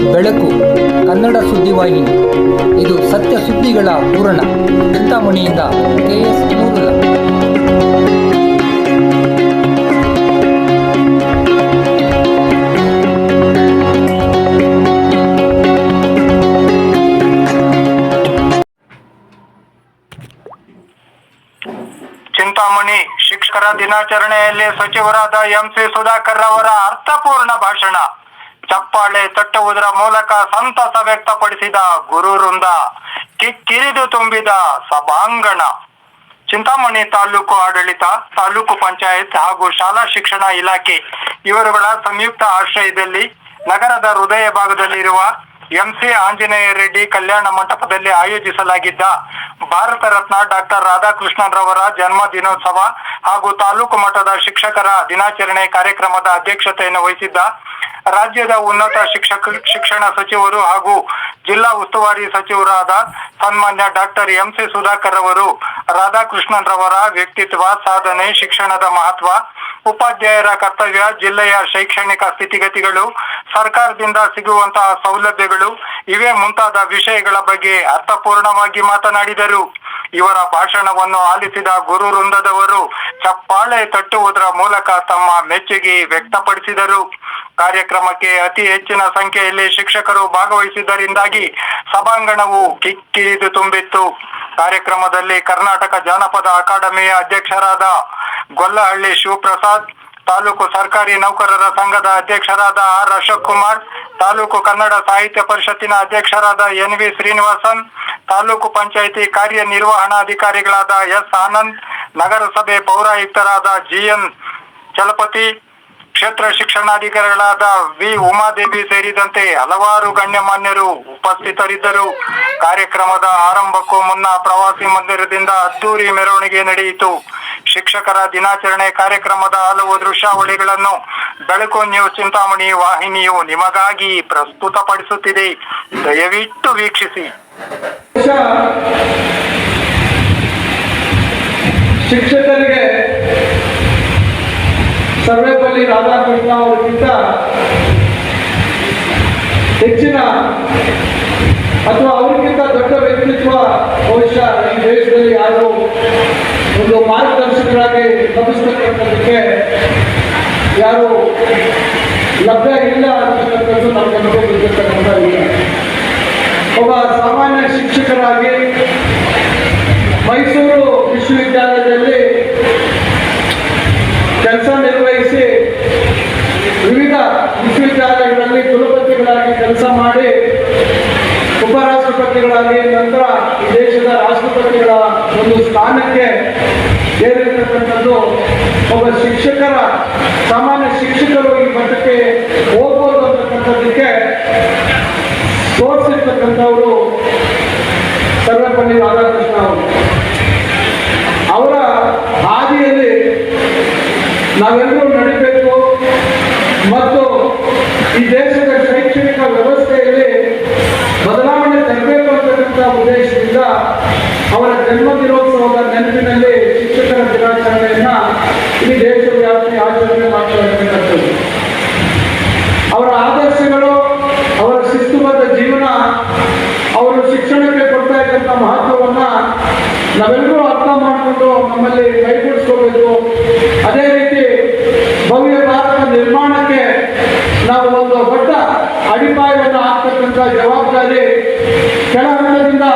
ಬೆಳಕು, ಕನ್ನಡ ಸುದ್ದಿವಾಹಿನಿ ಇದು ಸತ್ಯ ಸುದ್ದಿಗಳ ಪೂರಣ ಚಿಂತಾಮಣಿಯಿಂದ ಕೆ ಎಸ್ ಚಿಂತಾಮಣಿ, ಶಿಕ್ಷಕರ ದಿನಾಚರಣೆಯಲ್ಲಿ ಸಚಿವರಾದ ಎಂಸಿ ಸುಧಾಕರ್ ಅವರ ಅರ್ಥಪೂರ್ಣ ಭಾಷಣ. ಚಪ್ಪಾಳೆ ತಟ್ಟುವುದರ ಮೂಲಕ ಸಂತಸ ವ್ಯಕ್ತಪಡಿಸಿದ ಗುರು ವೃಂದ ಕಿಕ್ಕಿರಿದು ತುಂಬಿದ ಸಭಾಂಗಣ. ಚಿಂತಾಮಣಿ ತಾಲೂಕು ಆಡಳಿತ, ತಾಲೂಕು ಪಂಚಾಯತ್ ಹಾಗೂ ಶಾಲಾ ಶಿಕ್ಷಣ ಇಲಾಖೆ, ಇವರುಗಳ ಸಂಯುಕ್ತ ಆಶ್ರಯದಲ್ಲಿ ನಗರದ ಹೃದಯ ಭಾಗದಲ್ಲಿರುವ ಎಂಸಿ ಆಂಜನೇಯ ರೆಡ್ಡಿ ಕಲ್ಯಾಣ ಮಂಟಪದಲ್ಲಿ ಆಯೋಜಿಸಲಾಗಿದ್ದ ಭಾರತ ರತ್ನ ಡಾಕ್ಟರ್ ರಾಧಾಕೃಷ್ಣನ್ ರವರ ಜನ್ಮ ದಿನೋತ್ಸವ ಹಾಗೂ ತಾಲೂಕು ಮಟ್ಟದ ಶಿಕ್ಷಕರ ದಿನಾಚರಣೆ ಕಾರ್ಯಕ್ರಮದ ಅಧ್ಯಕ್ಷತೆಯನ್ನು ವಹಿಸಿದ್ದ ರಾಜ್ಯದ ಉನ್ನತ ಶಿಕ್ಷಕ, ಶಿಕ್ಷಣ ಸಚಿವರು ಹಾಗೂ ಜಿಲ್ಲಾ ಉಸ್ತುವಾರಿ ಸಚಿವರಾದ ಸನ್ಮಾನ್ಯ ಡಾಕ್ಟರ್ ಎಂಸಿ ಸುಧಾಕರ್ ಅವರು ರಾಧಾಕೃಷ್ಣನ್ ರವರ ವ್ಯಕ್ತಿತ್ವ, ಸಾಧನೆ, ಶಿಕ್ಷಣದ ಮಹತ್ವ, ಉಪಾಧ್ಯಾಯರ ಕರ್ತವ್ಯ, ಜಿಲ್ಲೆಯ ಶೈಕ್ಷಣಿಕ ಸ್ಥಿತಿಗತಿಗಳು, ಸರ್ಕಾರದಿಂದ ಸಿಗುವಂತಹ ಸೌಲಭ್ಯಗಳು ಇವೇ ಮುಂತಾದ ವಿಷಯಗಳ ಬಗ್ಗೆ ಅರ್ಥಪೂರ್ಣವಾಗಿ ಮಾತನಾಡಿದರು. ಇವರ ಭಾಷಣವನ್ನು ಆಲಿಸಿದ ಗುರು ವೃಂದದವರು ಚಪ್ಪಾಳೆ ತಟ್ಟುವುದರ ಮೂಲಕ ತಮ್ಮ ಮೆಚ್ಚುಗೆ ವ್ಯಕ್ತಪಡಿಸಿದರು. ಕಾರ್ಯಕ್ರಮಕ್ಕೆ ಅತಿ ಹೆಚ್ಚಿನ ಸಂಖ್ಯೆಯಲ್ಲಿ ಶಿಕ್ಷಕರು ಭಾಗವಹಿಸಿದ್ದರಿಂದಾಗಿ ಸಭಾಂಗಣವು ಕಿಕ್ಕಿರಿದು ತುಂಬಿತ್ತು. ಕಾರ್ಯಕ್ರಮದಲ್ಲಿ ಕರ್ನಾಟಕ ಜಾನಪದ ಅಕಾಡೆಮಿಯ ಅಧ್ಯಕ್ಷರಾದ ಗೊಲ್ಲಹಳ್ಳಿ ಶಿವಪ್ರಸಾದ್ ತಾಲೂಕು ಸರ್ಕಾರಿ ನೌಕರರ ಸಂಘದ ಅಧ್ಯಕ್ಷರಾದ ಆರ್ ಅಶೋಕ್ ಕುಮಾರ್ ತಾಲೂಕು ಕನ್ನಡ ಸಾಹಿತ್ಯ ಪರಿಷತ್ತಿನ ಅಧ್ಯಕ್ಷರಾದ ಎನ್ ವಿ ಶ್ರೀನಿವಾಸನ್, ತಾಲೂಕು ಪಂಚಾಯಿತಿ ಕಾರ್ಯನಿರ್ವಹಣಾಧಿಕಾರಿಗಳಾದ ಎಸ್ ಆನಂದ್, ನಗರಸಭೆ ಪೌರಾಯುಕ್ತರಾದ ಜಿಎನ್ ಚಲಪತಿ ಕ್ಷೇತ್ರ ಶಿಕ್ಷಣಾಧಿಕಾರಿಗಳಾದ ವಿ. ಉಮಾದೇವಿ ಸೇರಿದಂತೆ ಹಲವಾರು ಗಣ್ಯಮಾನ್ಯರು ಉಪಸ್ಥಿತರಿದ್ದರು. ಕಾರ್ಯಕ್ರಮದ ಆರಂಭಕ್ಕೂ ಮುನ್ನ ಪ್ರವಾಸಿ ಮಂದಿರದಿಂದ ಅದ್ದೂರಿ ಮೆರವಣಿಗೆ ನಡೆಯಿತು. ಶಿಕ್ಷಕರ ದಿನಾಚರಣೆ ಕಾರ್ಯಕ್ರಮದ ಹಲವು ದೃಶ್ಯಾವಳಿಗಳನ್ನು ಬೆಳಕು ನ್ಯೂಸ್ ಚಿಂತಾಮಣಿ ವಾಹಿನಿಯು ನಿಮಗಾಗಿ ಪ್ರಸ್ತುತಪಡಿಸುತ್ತಿದೆ. ದಯವಿಟ್ಟು ವೀಕ್ಷಿಸಿ. ಶಿಕ್ಷಕರಿಗೆ ಸರ್ವೇಪಲ್ಲಿ ರಾಧಾಕೃಷ್ಣ ಅವರಿಗಿಂತ ಹೆಚ್ಚಿನ ಅಥವಾ ಅವರಿಗಿಂತ ದೊಡ್ಡ ವ್ಯಕ್ತಿತ್ವ ಬಹುಶಃ ಈ ದೇಶದಲ್ಲಿ ಯಾರು ಒಂದು ಮಾರ್ಗದರ್ಶಕರಾಗಿ ಲಭಿಸ್ತಕ್ಕಂಥದಕ್ಕೆ ಯಾರು ಲಭ್ಯ ಇಲ್ಲ ಅಂತಕ್ಕಂಥದ್ದು ನಮಗೆ ಅನುಭವಿಸಿರ್ತಕ್ಕಂಥ ಒಬ್ಬ ಸಾಮಾನ್ಯ ಶಿಕ್ಷಕರಾಗಿ ಮೈಸೂರು ವಿಶ್ವವಿದ್ಯಾಲಯದಲ್ಲಿ ಕೆಲಸ ನಿರ್ವಹಿಸಿ ಕೆಲಸ ಮಾಡಿ ಉಪರಾಷ್ಟ್ರಪತಿಗಳಾಗಿ ನಂತರ ದೇಶದ ರಾಷ್ಟ್ರಪತಿಗಳ ಒಂದು ಸ್ಥಾನಕ್ಕೆ ಏರಿರ್ತಕ್ಕಂಥದ್ದು ಒಬ್ಬ ಶಿಕ್ಷಕರ, ಸಾಮಾನ್ಯ ಶಿಕ್ಷಕರು ಈ ಮಟ್ಟಕ್ಕೆ ಹೋಗ್ಬೋದು ಅಂತಕ್ಕಂಥದ್ದಕ್ಕೆ ತೋರಿಸಿರ್ತಕ್ಕಂಥವರು ಸರ್ವಪಲ್ಲಿ ರಾಧಾಕೃಷ್ಣ ಅವರು. ಅವರ ಹಾದಿಯಲ್ಲಿ ನಾವೆಲ್ಲರೂ ನಡಿಬೇಕು ಮತ್ತು ಈ ದೇಶದ ಅವರ ಜನ್ಮ ದಿನೋತ್ಸವದ ನೆನಪಿನಲ್ಲಿ ಶಿಕ್ಷಕರ ದಿನಾಚರಣೆಯನ್ನ ಈ ದೇಶವ್ಯಾಪಿ ಆಚರಣೆ ಮಾಡ್ತಾ ಇರ್ತಕ್ಕಂಥದ್ದು ಅವರ ಆದರ್ಶಗಳು ಅವರ ಶಿಸ್ತುಬದ್ಧ ಜೀವನ ಅವರು ಶಿಕ್ಷಣಕ್ಕೆ ಕೊಡ್ತಾ ಇದ್ದಂಥ ಮಹತ್ವವನ್ನ ನಾವೆಲ್ಲರೂ ಅರ್ಥ ಮಾಡಿಕೊಂಡು ನಮ್ಮಲ್ಲಿ ಕೈಗೂಡಿಸ್ಕೋಬೇಕು ಅದೇ ರೀತಿ ಭವ್ಯ ಭಾರತ ನಿರ್ಮಾಣಕ್ಕೆ ನಾವು ಒಂದು ದೊಡ್ಡ ಅಡಿಪಾಯವನ್ನು ಹಾಕ್ತಕ್ಕಂಥ ಜವಾಬ್ದಾರಿ ಕೆಳ ಹಂತದಿಂದ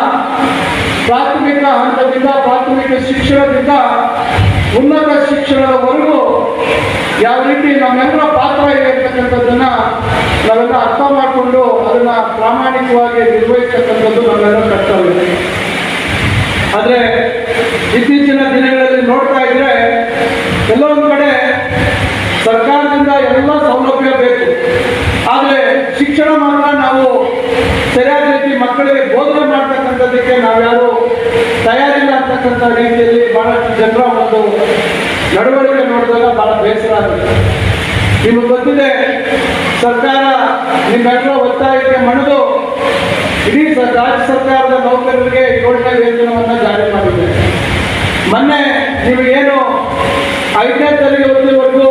ಪ್ರಾಥಮಿಕ ಹಂತದಿಂದ ಪ್ರಾಥಮಿಕ ಶಿಕ್ಷಣದಿಂದ ಉನ್ನತ ಶಿಕ್ಷಣದವರೆಗೂ ಯಾವ ರೀತಿ ನಮ್ಮೆಲ್ಲರ ಪಾತ್ರ ಇದೆ ಅಂತಕ್ಕಂಥದ್ದನ್ನ ನಾವೆಲ್ಲ ಅರ್ಥ ಮಾಡಿಕೊಂಡು ಅದನ್ನ ಪ್ರಾಮಾಣಿಕವಾಗಿ ನಿರ್ವಹಿಸ್ತಕ್ಕಂಥದ್ದು ನಮ್ಮೆಲ್ಲರ ಕರ್ತವ್ಯ. ಆದರೆ ಇತ್ತೀಚಿನ ದಿನಗಳಲ್ಲಿ ನೋಡ್ತಾ ಇದ್ರೆ ಎಲ್ಲೊಂದು ಕಡೆ ಸರ್ಕಾರದಿಂದ ಎಲ್ಲ ಸೌಲಭ್ಯ ಬೇಕು. ಆದರೆ ಶಿಕ್ಷಣ ಮಾತ್ರ ನಾವು ಸರಿಯಾದ ರೀತಿ ಮಕ್ಕಳಿಗೆ ಬೋಧನೆ ಮಾಡ್ತಕ್ಕಂಥದ್ದಕ್ಕೆ ನಾವ್ಯಾರು ತಯಾರಿಲ್ಲ ಅಂತಕ್ಕಂಥ ರೀತಿಯಲ್ಲಿ ಬಹಳಷ್ಟು ಜನರ ಒಂದು ನಡವಳಿಕೆ ನೋಡಿದಾಗ ಬಹಳ ಬೇಸರ ಆಗುತ್ತೆ. ನಿಮಗೆ ಗೊತ್ತಿದೆ, ಸರ್ಕಾರ ನಿಮ್ಮೆಲ್ಲರ ಒತ್ತಾಯಕ್ಕೆ ಮಣಿದು ಇಡೀ ರಾಜ್ಯ ಸರ್ಕಾರದ ನೌಕರರಿಗೆ ಏಳನೇ ವೇತನವನ್ನು ಜಾರಿ ಮಾಡಿದೆ. ಮೊನ್ನೆ ನಿಮಗೇನು ಐದನೇ ತಲೆಗೆ ಓದಿವರೆಗೂ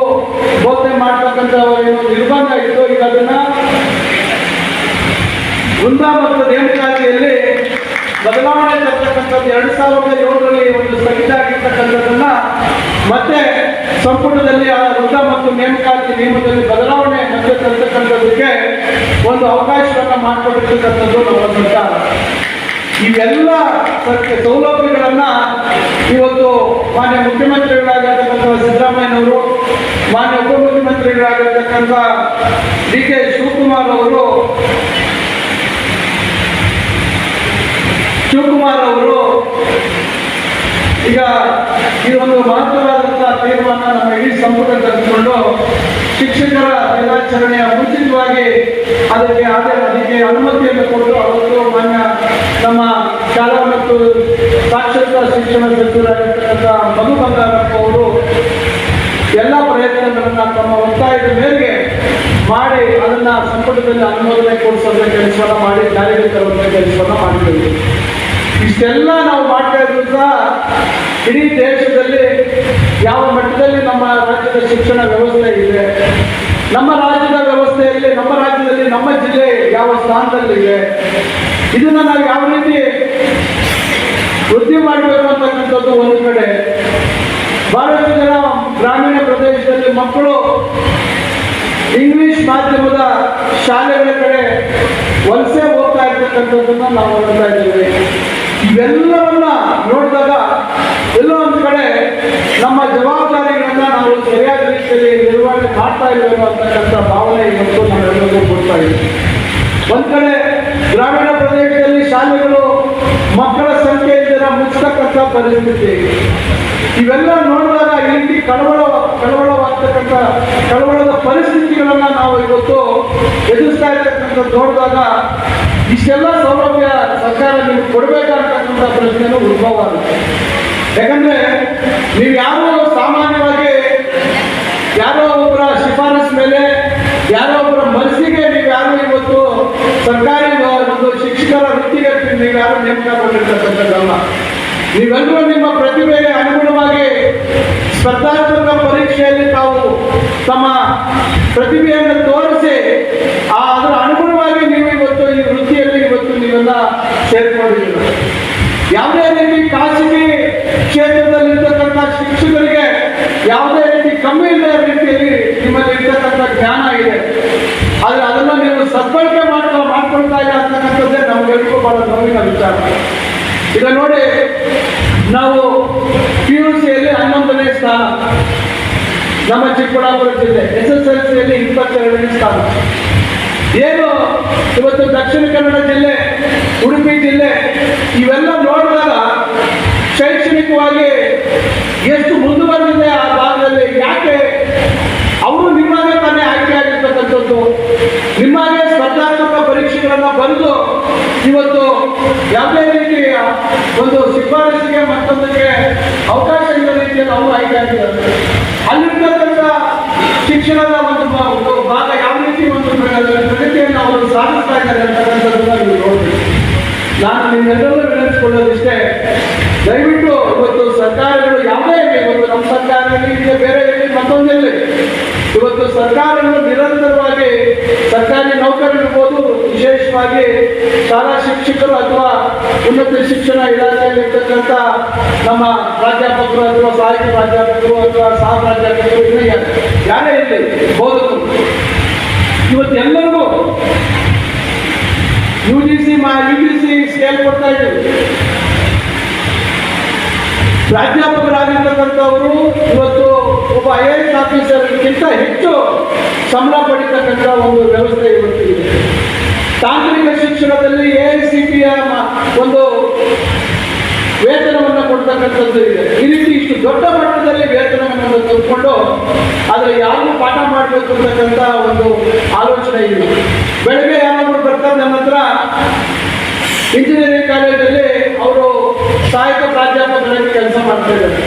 ಬೋಧನೆ ಮಾಡ್ತಕ್ಕಂಥ ಏನು ನಿರ್ಬಂಧ ಇತ್ತು. ಈಗ ಅದನ್ನ ವೃಂದಾವನದ ನೇಮಕಾತಿಯಲ್ಲಿ ಬದಲಾವಣೆ ತರ್ತಕ್ಕಂಥದ್ದು ಎರಡು ಸಾವಿರದ ಏಳರಲ್ಲಿ ಒಂದು ಸ್ಥಗಿತ ಆಗಿರ್ತಕ್ಕಂಥದ್ದನ್ನ ಮತ್ತೆ ಸಂಪುಟದಲ್ಲಿ ಆ ವೃದ್ಧ ಮತ್ತು ನೇಮಕಾತಿ ನಿಯಮದಲ್ಲಿ ಬದಲಾವಣೆ ಮತ್ತೆ ತರ್ತಕ್ಕಂಥದ್ದಕ್ಕೆ ಒಂದು ಅವಕಾಶವನ್ನು ಮಾಡಿಕೊಟ್ಟಿರ್ತಕ್ಕಂಥದ್ದು ನಮ್ಮ ಸರ್ಕಾರ. ಇವೆಲ್ಲ ಸೌಲಭ್ಯಗಳನ್ನ ಇವತ್ತು ಮಾನ್ಯ ಮುಖ್ಯಮಂತ್ರಿಗಳಾಗಿರ್ತಕ್ಕಂಥ ಸಿದ್ದರಾಮಯ್ಯನವರು, ಮಾನ್ಯ ಉಪಮುಖ್ಯಮಂತ್ರಿಗಳಾಗಿರ್ತಕ್ಕಂಥ ಡಿ ಕೆ ಶಿವಕುಮಾರ್ ಅವರು ಶಿವಕುಮಾರ್ ಅವರು ಈಗ ಈ ಒಂದು ಮಹತ್ವವಾದಂತಹ ತೀರ್ಮಾನ ನಮ್ಮ ಇಡೀ ಸಂಪುಟ ತೆಗೆದುಕೊಂಡು ಶಿಕ್ಷಕರ ದಿನಾಚರಣೆಯ ಮುಂಚಿತವಾಗಿ ಅದಕ್ಕೆ ಅದಕ್ಕೆ ಅನುಮತಿಯನ್ನು ಕೊಟ್ಟು ಅವತ್ತು ಮಾನ್ಯ ನಮ್ಮ ಶಾಲಾ ಮತ್ತು ಸಾಕ್ಷರತಾ ಶಿಕ್ಷಣ ಸಚಿವರಾಗಿರ್ತಕ್ಕಂಥ ಮಧು ಬಂಗಾರಪ್ಪ ಅವರು ಎಲ್ಲ ಪ್ರಯತ್ನಗಳನ್ನು ತಮ್ಮ ಒತ್ತಾಯದ ಮೇರೆಗೆ ಮಾಡಿ ಅದನ್ನ ಸಂಪುಟದಲ್ಲಿ ಅನುಮೋದನೆ ಕೊಡಿಸುವಂತ ಕೆಲಸವನ್ನು ಮಾಡಿ ಜಾರಿಗೆ ತರುವಂತ ಕೆಲಸವನ್ನ ಮಾಡಿದ್ದೇವೆ ಇಷ್ಟೆಲ್ಲ ನಾವು ಮಾಡ್ತಾ ಇದ್ರು ಸಹ ಇಡೀ ದೇಶದಲ್ಲಿ ಯಾವ ಮಟ್ಟದಲ್ಲಿ ನಮ್ಮ ರಾಜ್ಯದ ಶಿಕ್ಷಣ ವ್ಯವಸ್ಥೆ ಇದೆ, ನಮ್ಮ ರಾಜ್ಯದ ವ್ಯವಸ್ಥೆಯಲ್ಲಿ, ನಮ್ಮ ರಾಜ್ಯದಲ್ಲಿ, ನಮ್ಮ ಜಿಲ್ಲೆ ಯಾವ ಸ್ಥಾನದಲ್ಲಿದೆ ಇದನ್ನ ನಾವು ಯಾವ ರೀತಿ ವೃದ್ಧಿ ಮಾಡಬೇಕು ಅಂತಕ್ಕಂಥದ್ದು ಒಂದು ಕಡೆ. ಬಹಳಷ್ಟು ಗ್ರಾಮೀಣ ಪ್ರದೇಶದಲ್ಲಿ ಮಕ್ಕಳು ಇಂಗ್ಲಿಷ್ ಮಾಧ್ಯಮದ ಶಾಲೆಗಳ ಕಡೆ ವಲಸೆ ಹೋಗ್ತಾ ಇರ್ತಕ್ಕಂಥದ್ದನ್ನು ನಾವು ನೋಡ್ತಾ ಇದ್ದೇವೆ. ಇವೆಲ್ಲವನ್ನ ನೋಡಿದಾಗ ಎಲ್ಲ ಒಂದು ಕಡೆ ನಮ್ಮ ಜವಾಬ್ದಾರಿಗಳನ್ನ ನಾವು ಸರಿಯಾದ ರೀತಿಯಲ್ಲಿ ನಿರ್ವಹಣೆ ಮಾಡ್ತಾ ಇರಬೇಕು ಅಂತಕ್ಕಂಥ ಭಾವನೆ ಇವತ್ತು ನಾವೆಲ್ಲರಿಗೂ ಕೊಡ್ತಾ ಇದ್ದೀವಿ ಒಂದು ಕಡೆ ಗ್ರಾಮೀಣ ಪ್ರದೇಶದಲ್ಲಿ ಶಾಲೆಗಳು ಮಕ್ಕಳ ಸಂಖ್ಯೆಯಿಂದ ಮುಚ್ಚತಕ್ಕಂಥ ಪರಿಸ್ಥಿತಿ ಇವೆಲ್ಲ ನೋಡಿದಾಗ ಈ ರೀತಿ ಕಳವಳ, ಕಳವಳವಾಗ್ತಕ್ಕಂಥ, ಕಳವಳದ ಪರಿಸ್ಥಿತಿಗಳನ್ನ ನಾವು ಇವತ್ತು ಎದುರಿಸ್ತಾ ಇರ್ತಕ್ಕಂಥ ನೋಡಿದಾಗ ಇಷ್ಟೆಲ್ಲ ಸೌಲಭ್ಯ ಸರ್ಕಾರ ನೀವು ಕೊಡಬೇಕಂತಕ್ಕಂಥ ಪ್ರಶ್ನೆನೂ ಉದ್ಭವ ಆಗುತ್ತೆ. ಯಾಕಂದ್ರೆ ನೀವು ಯಾರೋ ಸಾಮಾನ್ಯವಾಗಿ ಯಾರೋ ಒಬ್ಬರ ಶಿಫಾರಸ್ ಮೇಲೆ, ಯಾರೋ ಒಬ್ಬರ ಮನಸ್ಸಿಗೆ ನೀವು ಯಾರು ಇವತ್ತು ಸರ್ಕಾರಿ ಒಂದು ಶಿಕ್ಷಕರ ವೃತ್ತಿಗೆ ನೀವು ಯಾರು ನೇಮಕಗೊಂಡಿರ್ತಕ್ಕಂಥದ್ದಲ್ಲ ನೀವೆಲ್ಲರೂ ನಿಮ್ಮ ಪ್ರತಿಭೆಗೆ ಅನುಗುಣವಾಗಿ ಸ್ಪರ್ಧಾತ್ಮಕ ಪರೀಕ್ಷೆಯಲ್ಲಿ ತಾವು ತಮ್ಮ ಪ್ರತಿಭೆಯನ್ನು ತೋರಿಸಿ ಆ ಅದರ ಅನುಗುಣವಾಗಿ ನೀವು ಇವತ್ತು ಈ ವೃತ್ತಿಯಲ್ಲಿ ಇವತ್ತು ನೀವೆಲ್ಲ ಯಾವುದೇ ರೀತಿ ಖಾಸಗಿ ಕ್ಷೇತ್ರದಲ್ಲಿ ಇರ್ತಕ್ಕಂಥ ಶಿಕ್ಷಕರಿಗೆ ಯಾವುದೇ ರೀತಿ ಕಮ್ಮಿ ಇಲ್ಲದ ರೀತಿಯಲ್ಲಿ ನಿಮ್ಮಲ್ಲಿ ಇರ್ತಕ್ಕಂಥ ಜ್ಞಾನ ಇದೆ. ಆದರೆ ಅದನ್ನು ನೀವು ಸದ್ಬಳಕೆ ಮಾಡ್ತಾ ಮಾಡ್ಕೊಳ್ತಾ ಇಲ್ಲ ಅಂತಕ್ಕಂಥದ್ದೇ ನಮ್ಗೆಲ್ರಿಗೂ ಬಹಳ ನೋವಿನ ವಿಚಾರ. ಈಗ ನೋಡಿ, ನಾವು ಪಿ ಯು ಸಿಯಲ್ಲಿ ಹನ್ನೊಂದನೇ ಸ್ಥಾನ, ನಮ್ಮ ಚಿಕ್ಕಬಳ್ಳಾಪುರ ಜಿಲ್ಲೆ, ಎಸ್ ಎಸ್ ಎಲ್ ಸಿಯಲ್ಲಿ ಇಪ್ಪತ್ತೆರಡನೇ ಸ್ಥಾನ. ಏನು? ಇವತ್ತು ದಕ್ಷಿಣ ಕನ್ನಡ ಜಿಲ್ಲೆ, ಉಡುಪಿ ಜಿಲ್ಲೆ, ಇವೆಲ್ಲ ನೋಡಿದಾಗ ಶೈಕ್ಷಣಿಕವಾಗಿ ಎಷ್ಟು ಮುಂದುವರೆದಿದೆ ಆ ಭಾಗದಲ್ಲಿ. ಯಾಕೆ? ಅವರು ನಿಮ್ಮಾಗೆ ಮನೆ ಆಯ್ಕೆ ಆಗಿರ್ತಕ್ಕಂಥದ್ದು. ನಿಮಗೆ ಸ್ಪರ್ಧಾತ್ಮಕ ಪರೀಕ್ಷೆಗಳನ್ನು ಬರೆದು ಇವತ್ತು ಯಾವುದೇ ರೀತಿಯ ಒಂದು ಶಿಫಾರಸಿಗೆ ಮತ್ತೊಂದಕ್ಕೆ ಅವಕಾಶ ಇರೋ ರೀತಿಯಲ್ಲಿ ಅವರು ಆಯ್ಕೆ ಆಗಿದ್ದಾರೆ. ಅಲ್ಲಿರ್ತಕ್ಕಂಥ ಶಿಕ್ಷಣದ ಒಂದು ಭಾಗ ರೀತಿ ಒಂದು ಅವರು ಸಾಧಿಸ್ತಾ ಇದ್ದಾರೆ ಅಂತಕ್ಕಂಥದ್ದನ್ನ ನೀವು ನೋಡ್ಬೇಕು. ನಾನು ನಿಮ್ಮೆಲ್ಲರೂ ವಿನಂತಿಸಿಕೊಳ್ಳೋದಿಷ್ಟೇ, ದಯವಿಟ್ಟು ಇವತ್ತು ಸರ್ಕಾರಗಳು ಯಾವುದೇ ಇರಲಿ ಇವತ್ತು ನಮ್ಮ ಸರ್ಕಾರದಲ್ಲಿ ಇದೆ ಬೇರೆ ಇರಲಿ ಮತ್ತೊಂದಿರಲಿ ಇವತ್ತು ಸರ್ಕಾರಗಳು ನಿರಂತರವಾಗಿ ಸರ್ಕಾರಿ ನೌಕರರಿರ್ಬೋದು, ವಿಶೇಷವಾಗಿ ಶಾಲಾ ಶಿಕ್ಷಕರು ಅಥವಾ ಉನ್ನತ ಶಿಕ್ಷಣ ಇಲಾಖೆಯಲ್ಲಿ ಇರ್ತಕ್ಕಂಥ ನಮ್ಮ ಪ್ರಾಧ್ಯಾಪಕರು ಅಥವಾ ಸಹಾಯಕ ಪ್ರಾಧ್ಯಾಪಕರು ಅಥವಾ ಸಹ ಪ್ರಾಧ್ಯಾಪಕರು ಯಾರೇ ಇರಲಿ, ಬೋಧಕರು. ಇವತ್ತು ಎಲ್ಲರಿಗೂ ಯು ಜಿ ಸಿ ಮಾ ಯು ಜಿ ಸಿ ಸ್ಕೇಲ್ ಕೊಡ್ತಾ ಇದ್ದೀವಿ. ಪ್ರಾಧ್ಯಾಪಕರಾಗಿರ್ತಕ್ಕಂಥವರು ಇವತ್ತು ಒಬ್ಬ ಐ ಎ ಎಸ್ ಆಫೀಸರ್ಗಿಂತ ಹೆಚ್ಚು ಸಂಬಳ ಪಡಿತಕ್ಕಂಥ ಒಂದು ವ್ಯವಸ್ಥೆ ಇವತ್ತು ತಾಂತ್ರಿಕ ಶಿಕ್ಷಣದಲ್ಲಿ ಎ ಐ ಸಿ ಟಿಯ ಒಂದು ವೇತನವನ್ನು ಕೊಡ್ತಕ್ಕಂಥದ್ದು ಇದೆ. ಈ ರೀತಿ ಇಷ್ಟು ದೊಡ್ಡ ಮಟ್ಟದಲ್ಲಿ ವೇತನವನ್ನು ತೆಗೆದುಕೊಂಡು ಆದರೆ ಯಾರು ಪಾಠ ಮಾಡಬೇಕು ಅಂತಕ್ಕಂಥ ಒಂದು ಆಲೋಚನೆ ಇಲ್ಲ. ಬೆಳಗ್ಗೆ ಯಾರಾದ್ರೂ ಬರ್ತಾರೆ ನನ್ನ ಹತ್ರ, ಇಂಜಿನಿಯರಿಂಗ್ ಕಾಲೇಜಲ್ಲಿ ಅವರು ಸಹಾಯಕ ಪ್ರಾಧ್ಯಾಪಕರಾಗಿ ಕೆಲಸ ಮಾಡ್ತಾ ಇದ್ದಾರೆ.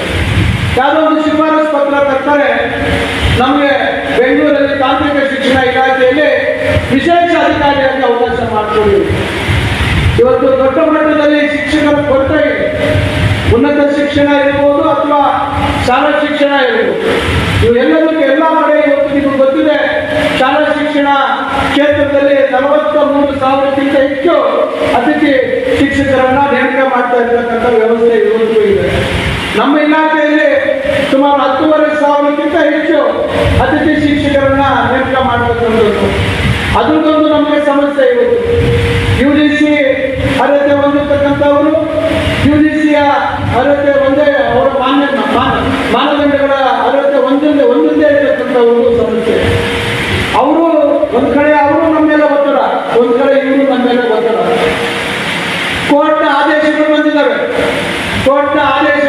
ಒಂದು ಶಿಫಾರಸ್ ಪತ್ರ ತರ್ತಾರೆ. ನಮಗೆ ಬೆಂಗಳೂರಲ್ಲಿ ತಾಂತ್ರಿಕ ಶಿಕ್ಷಣ ಇಲಾಖೆಯಲ್ಲಿ ವಿಶೇಷ ಅಧಿಕಾರಿಯಾಗಿ ಅವಕಾಶ ಮಾಡಿಕೊಡಿ ಇವತ್ತು ದೊಡ್ಡ ಮಟ್ಟದಲ್ಲಿ ಶಿಕ್ಷಣ ಕೊರತೆ ಇದೆ. ಉನ್ನತ ಶಿಕ್ಷಣ ಇರ್ಬೋದು ಅಥವಾ ಶಾಲಾ ಶಿಕ್ಷಣ ಇರ್ಬೋದು. ಇವು ಎಲ್ಲದಕ್ಕೂ ಎಲ್ಲ ಕಡೆ ಇವತ್ತು ನಿಮಗೆ ಗೊತ್ತಿದೆ, ಶಾಲಾ ಶಿಕ್ಷಣ ಕ್ಷೇತ್ರದಲ್ಲಿ ನಲವತ್ತ ಮೂರು ಸಾವಿರಕ್ಕಿಂತ ಹೆಚ್ಚು ಅತಿಥಿ ಶಿಕ್ಷಕರನ್ನ ನೇಮಕ ಮಾಡ್ತಾ ಇರ್ತಕ್ಕಂಥ ವ್ಯವಸ್ಥೆ ಇವತ್ತು ಇದೆ. ನಮ್ಮ ಇಲಾಖೆಯಲ್ಲಿ ಸುಮಾರು ಹತ್ತೂವರೆ ಸಾವಿರಕ್ಕಿಂತ ಹೆಚ್ಚು ಅತಿಥಿ ಶಿಕ್ಷಕರನ್ನ ನೇಮಕ ಮಾಡತಕ್ಕಂಥದ್ದು. ಅದ್ರದ್ದೊಂದು ನಮಗೆ ಸಮಸ್ಯೆ ಇವತ್ತು ಯು ಜಿ ಸಿ ಅರ್ಹತೆ ಹೊಂದಿರತಕ್ಕಂಥವರು ಯು ಜಿ ಸಿಯ ಅರ್ಹತೆ ಒಂದೇ ಅವರ ಮಾನ್ಯ ಮಾನ- ಮಾನದಂಡಗಳ ಅರ್ಹತೆ ಒಂದೊಂದೇ ಒಂದೊಂದೇ ಒಂದು ಸಮಸ್ಯೆ. ಅವರು ಒಂದು ಕಡೆ ಅವರು ನಮ್ಮ ಮೇಲೆ ಒತ್ತಡ, ಒಂದು ಕಡೆ ಇವರು ನಮ್ಮ ಮೇಲೆ ಒತ್ತಡ. ಕೋರ್ಟ್ನ ಆದೇಶಗಳು ಬಂದಿದ್ದಾವೆ. ಕೋರ್ಟ್ನ ಆದೇಶ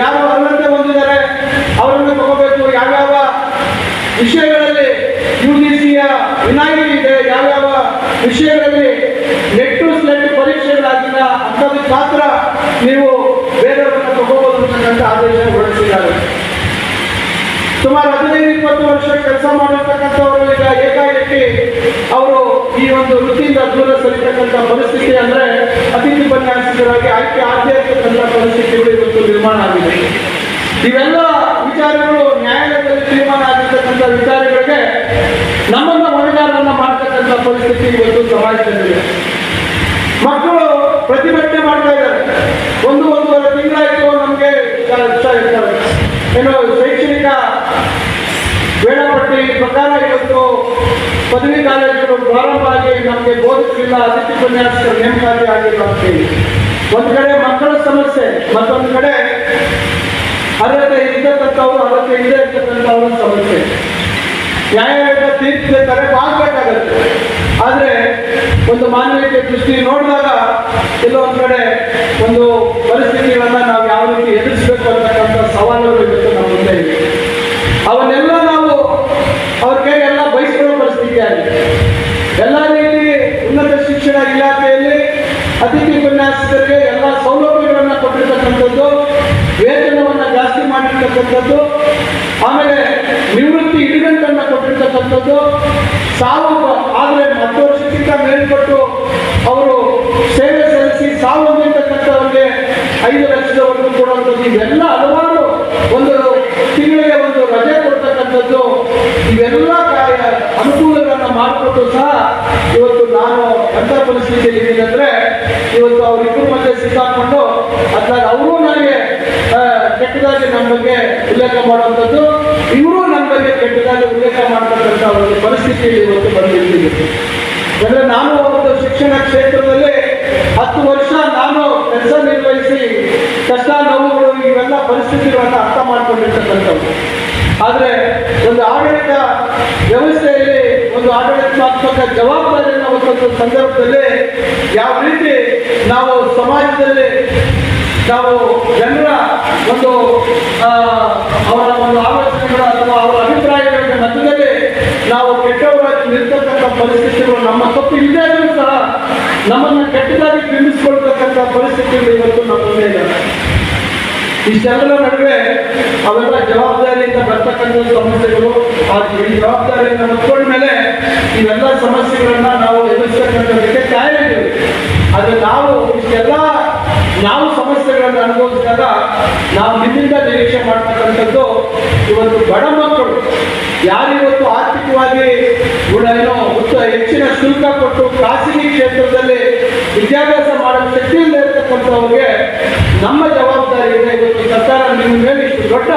ಯಾರು ಅರ್ಹತೆ ಹೊಂದಿದ್ದಾರೆ ಅವರನ್ನು ತಗೋಬೇಕು. ಯಾವ್ಯಾವ ವಿಷಯಗಳಲ್ಲಿ ಯು ಜಿ ಸಿಯ ವಿನಾಯಿತಿ ಇದೆ, ಯಾವ್ಯಾವ ವಿಷಯಗಳಲ್ಲಿ ನೆಟ್ ಟು ಸ್ಲೆಟ್ ಪರೀಕ್ಷೆಗಳಾಗಿಲ್ಲ ಅಂಥದ್ದು ಮಾತ್ರ ನೀವು ಅಂತಕ್ಕಂಥ ಆದೇಶ ಹೊರಡಿಸಿದ್ದಾರೆ ಸುಮಾರು ಹದಿನೈದು, ಇಪ್ಪತ್ತು ವರ್ಷ ಕೆಲಸ ಮಾಡಿರ್ತಕ್ಕಂಥವರು ಈಗ ಏಕಾಏಕಿ ಅವರು ಈ ಒಂದು ವೃತ್ತಿಯಿಂದ ದೂರ ಸರಿತಕ್ಕಂಥ ಪರಿಸ್ಥಿತಿ ಅಂದ್ರೆ ಅತಿಥಿ ಉಪನ್ಯಾಸಕರಾಗಿ ಆಯ್ಕೆ ಆಗದೇ ಇರ್ತಕ್ಕಂಥ ಪರಿಸ್ಥಿತಿಗಳು ಇವತ್ತು ನಿರ್ಮಾಣ ಆಗಿದೆ. ಇವೆಲ್ಲ ವಿಚಾರಗಳು ನ್ಯಾಯಾಲಯದಲ್ಲಿ ತೀರ್ಮಾನ ಆಗಿರ್ತಕ್ಕಂಥ ವಿಚಾರಗಳಿಗೆ ನಮ್ಮನ್ನ ಹೊಣೆಗಾರರನ್ನ ಮಾಡ್ತಕ್ಕಂಥ ಪರಿಸ್ಥಿತಿ ಇವತ್ತು ಸಮಾಜದಲ್ಲಿದೆ. ಮಕ್ಕಳು ಪ್ರತಿಭಟನೆ ಮಾಡ್ತಾ ಇದ್ದಾರೆ. ಒಂದು ತಿಂಗಳಾಯ್ತು ನಮಗೆ ಏನೋ ಶೈಕ್ಷಣಿಕ ವೇಳಾಪಟ್ಟಿ ಪ್ರಕಾರ ಇವತ್ತು ಪದವಿ ಕಾಲೇಜುಗಳು ಪ್ರಾರಂಭ ಆಗಿ ನಮಗೆ ಬೋಧಿಸಲಿಲ್ಲ ಅತಿಥಿ ಉಪನ್ಯಾಸಕರ ನೇಮಕಾತಿ ಆಗಿಲ್ಲ ಅಂತ ಹೇಳಿ ಒಂದು ಕಡೆ ಮಕ್ಕಳ ಸಮಸ್ಯೆ, ಮತ್ತೊಂದು ಕಡೆ ಅರ್ಹತೆ ಇರ್ತಕ್ಕಂಥವ್ರು, ಅರ್ಹತೆ ಇಲ್ಲದೆ ಇರ್ತಕ್ಕಂಥವ್ರ ಸಮಸ್ಯೆ. ನ್ಯಾಯಾಲಯದ ತೀರ್ಪಿಗೆ ತರಬೇಕಾಗತ್ತೆ ಆದರೆ ಒಂದು ಮಾನವೀಯತೆ ದೃಷ್ಟಿ ನೋಡಿದಾಗ ಇಲ್ಲೊಂದು ಕಡೆ ಒಂದು ಪರಿಸ್ಥಿತಿಗಳನ್ನು ನಾವು ಯಾವ ರೀತಿ ಎದುರಿಸಬೇಕು ಅಂತಕ್ಕಂಥ ಸವಾಲುಗಳು ಇವತ್ತು ನಮ್ಮ ಮುಂದೆ ಇವೆ ಅವನ್ನೆಲ್ಲ ನಾವು ಅವ್ರ ಕೈಗೆಲ್ಲ ಬಯಸ್ಕೊಳ್ಳೋ ಪರಿಸ್ಥಿತಿ ಆಗಿದೆ ಎಲ್ಲ ರೀತಿ ಉನ್ನತ ಶಿಕ್ಷಣ ಇಲಾಖೆಯಲ್ಲಿ ಅತಿಥಿ ಉಪನ್ಯಾಸಕರಿಗೆ ಎಲ್ಲ ಸೌಲಭ್ಯಗಳನ್ನು ಕೊಟ್ಟಿರ್ತಕ್ಕಂಥದ್ದು ವೇತನವನ್ನು ಜಾಸ್ತಿ ಮಾಡಿರ್ತಕ್ಕಂಥದ್ದು ಆಮೇಲೆ ನಿವೃತ್ತಿ ಇಡುಗಂಟನ್ನು ಕೊಟ್ಟಿರ್ತಕ್ಕಂಥದ್ದು ಸಾವು ಆದರೆ ಹತ್ತು ವರ್ಷಕ್ಕಿಂತ ಮೇಲ್ಪಟ್ಟು ಅವರು ಸೇವೆ ಸಲ್ಲಿಸಿ ಸಾವು ಹೊಂದಿರ್ತಕ್ಕಂಥವ್ರಿಗೆ ಐದು ಲಕ್ಷದವರೆಗೂ ಕೊಡುವಂಥದ್ದು ಇವೆಲ್ಲ ಹಲವಾರು ಒಂದು ತಿಂಗಳಿಗೆ ಒಂದು ರಜೆ ಕೊಡ್ತಕ್ಕಂಥದ್ದು. ಇವೆಲ್ಲ ಕಾರ್ಯ ಅನುಕೂಲಗಳನ್ನು ಮಾಡಿಕೊಟ್ಟು ಸಹ ಇವತ್ತು ನಾನು ಅಂತ ಪರಿಸ್ಥಿತಿಯಲ್ಲಿ ಇದ್ದೀನಿ ಇವತ್ತು ಅವರಿಬ್ಬರು ಮಧ್ಯೆ ಸಿಕ್ಕಾಕೊಂಡು ಅದ್ರಾಗ ಅವರು ನನಗೆ ಕೆಟ್ಟದಾಗಿ ನಮ್ಮ ಬಗ್ಗೆ ಉಲ್ಲೇಖ ಮಾಡುವಂಥದ್ದು, ಇವರು ನಮ್ಮ ಬಗ್ಗೆ ಕೆಟ್ಟದಾಗಿ ಉಲ್ಲೇಖ ಮಾಡ್ತಕ್ಕಂಥ ಒಂದು ಪರಿಸ್ಥಿತಿಯಲ್ಲಿ ಇವತ್ತು ಬಂದಿದ್ದೀವಿ. ಯಾಕಂದ್ರೆ ನಾನು ಒಂದು ಶಿಕ್ಷಣ ಕ್ಷೇತ್ರದಲ್ಲಿ ಹತ್ತು ವರ್ಷ ನಾನು ಕೆಲಸ ನಿರ್ವಹಿಸಿ, ಕಷ್ಟ ನೋವುಗಳು ಇವೆಲ್ಲ ಪರಿಸ್ಥಿತಿಗಳನ್ನು ಅರ್ಥ ಮಾಡ್ಕೊಂಡಿರ್ತಕ್ಕಂಥವ್ರು. ಆದರೆ ಒಂದು ಆಡಳಿತ ವ್ಯವಸ್ಥೆಯಲ್ಲಿ, ಒಂದು ಆಡಳಿತಾತ್ಮಕ ಜವಾಬ್ದಾರಿಯನ್ನು ಹೊತ್ತಂಥ ಸಂದರ್ಭದಲ್ಲಿ ಯಾವ ರೀತಿ ನಾವು ಸಮಾಜದಲ್ಲಿ ನಾವು ಜನರ ಒಂದು ಅವರ ಒಂದು ಆಲೋಚನೆಗಳು ಅಥವಾ ಅವರ ಅಭಿಪ್ರಾಯಗಳ ಮಧ್ಯದಲ್ಲಿ ನಾವು ಕೆಟ್ಟವರಾಗಿ ನಿಲ್ತಕ್ಕಂಥ ಪರಿಸ್ಥಿತಿಗಳು ನಮ್ಮ ತಪ್ಪು ಇಲ್ಲದೇ ಇದ್ರೂ ಸಹ ನಮ್ಮನ್ನು ಕೆಟ್ಟದಾಗಿ ಬಿಂಬಿಸ್ಕೊಳ್ತಕ್ಕಂಥ ಪರಿಸ್ಥಿತಿಗಳು ಇವತ್ತು ನಮ್ಮ ಮುಂದೆ ಈ ಇಷ್ಟೆಲ್ಲರ ನಡುವೆ ಅವೆಲ್ಲ ಜವಾಬ್ದಾರಿಯಿಂದ ಬರ್ತಕ್ಕಂಥ ಸಮಸ್ಯೆಗಳು ಈ ಜವಾಬ್ದಾರಿಯಿಂದ ಹೊತ್ಕೊಂಡ ಮೇಲೆ ಇವೆಲ್ಲ ಸಮಸ್ಯೆಗಳನ್ನ ನಾವು ಎದುರಿಸ್ತಕ್ಕಂಥದಕ್ಕೆ ಕಾಯಿಲೆ ಆದರೆ ನಾವು ಇಷ್ಟೆಲ್ಲ ನಾವು ಸಮಸ್ಯೆಗಳನ್ನು ಅನುಭವಿಸಿದಾಗ ನಾವು ನಿಮ್ಮಿಂದ ನಿರೀಕ್ಷೆ ಮಾಡ್ತಕ್ಕಂಥದ್ದು ಇವತ್ತು ಬಡ ಮಕ್ಕಳು ಯಾರಿವತ್ತು ಆರ್ಥಿಕವಾಗಿ ಏನೋ ಹೆಚ್ಚಿನ ಶುಲ್ಕ ಕೊಟ್ಟು ಖಾಸಗಿ ಕ್ಷೇತ್ರದಲ್ಲಿ ವಿದ್ಯಾಭ್ಯಾಸ ಮಾಡಲು ಶಕ್ತಿ ಇರತಕ್ಕಂಥವ್ರಿಗೆ ನಮ್ಮ ಜವಾಬ್ದಾರಿ ಇದೆ. ಇವತ್ತು ಸರ್ಕಾರ ನಿಮ್ಮ ಮೇಲೆ ಇಷ್ಟು ದೊಡ್ಡ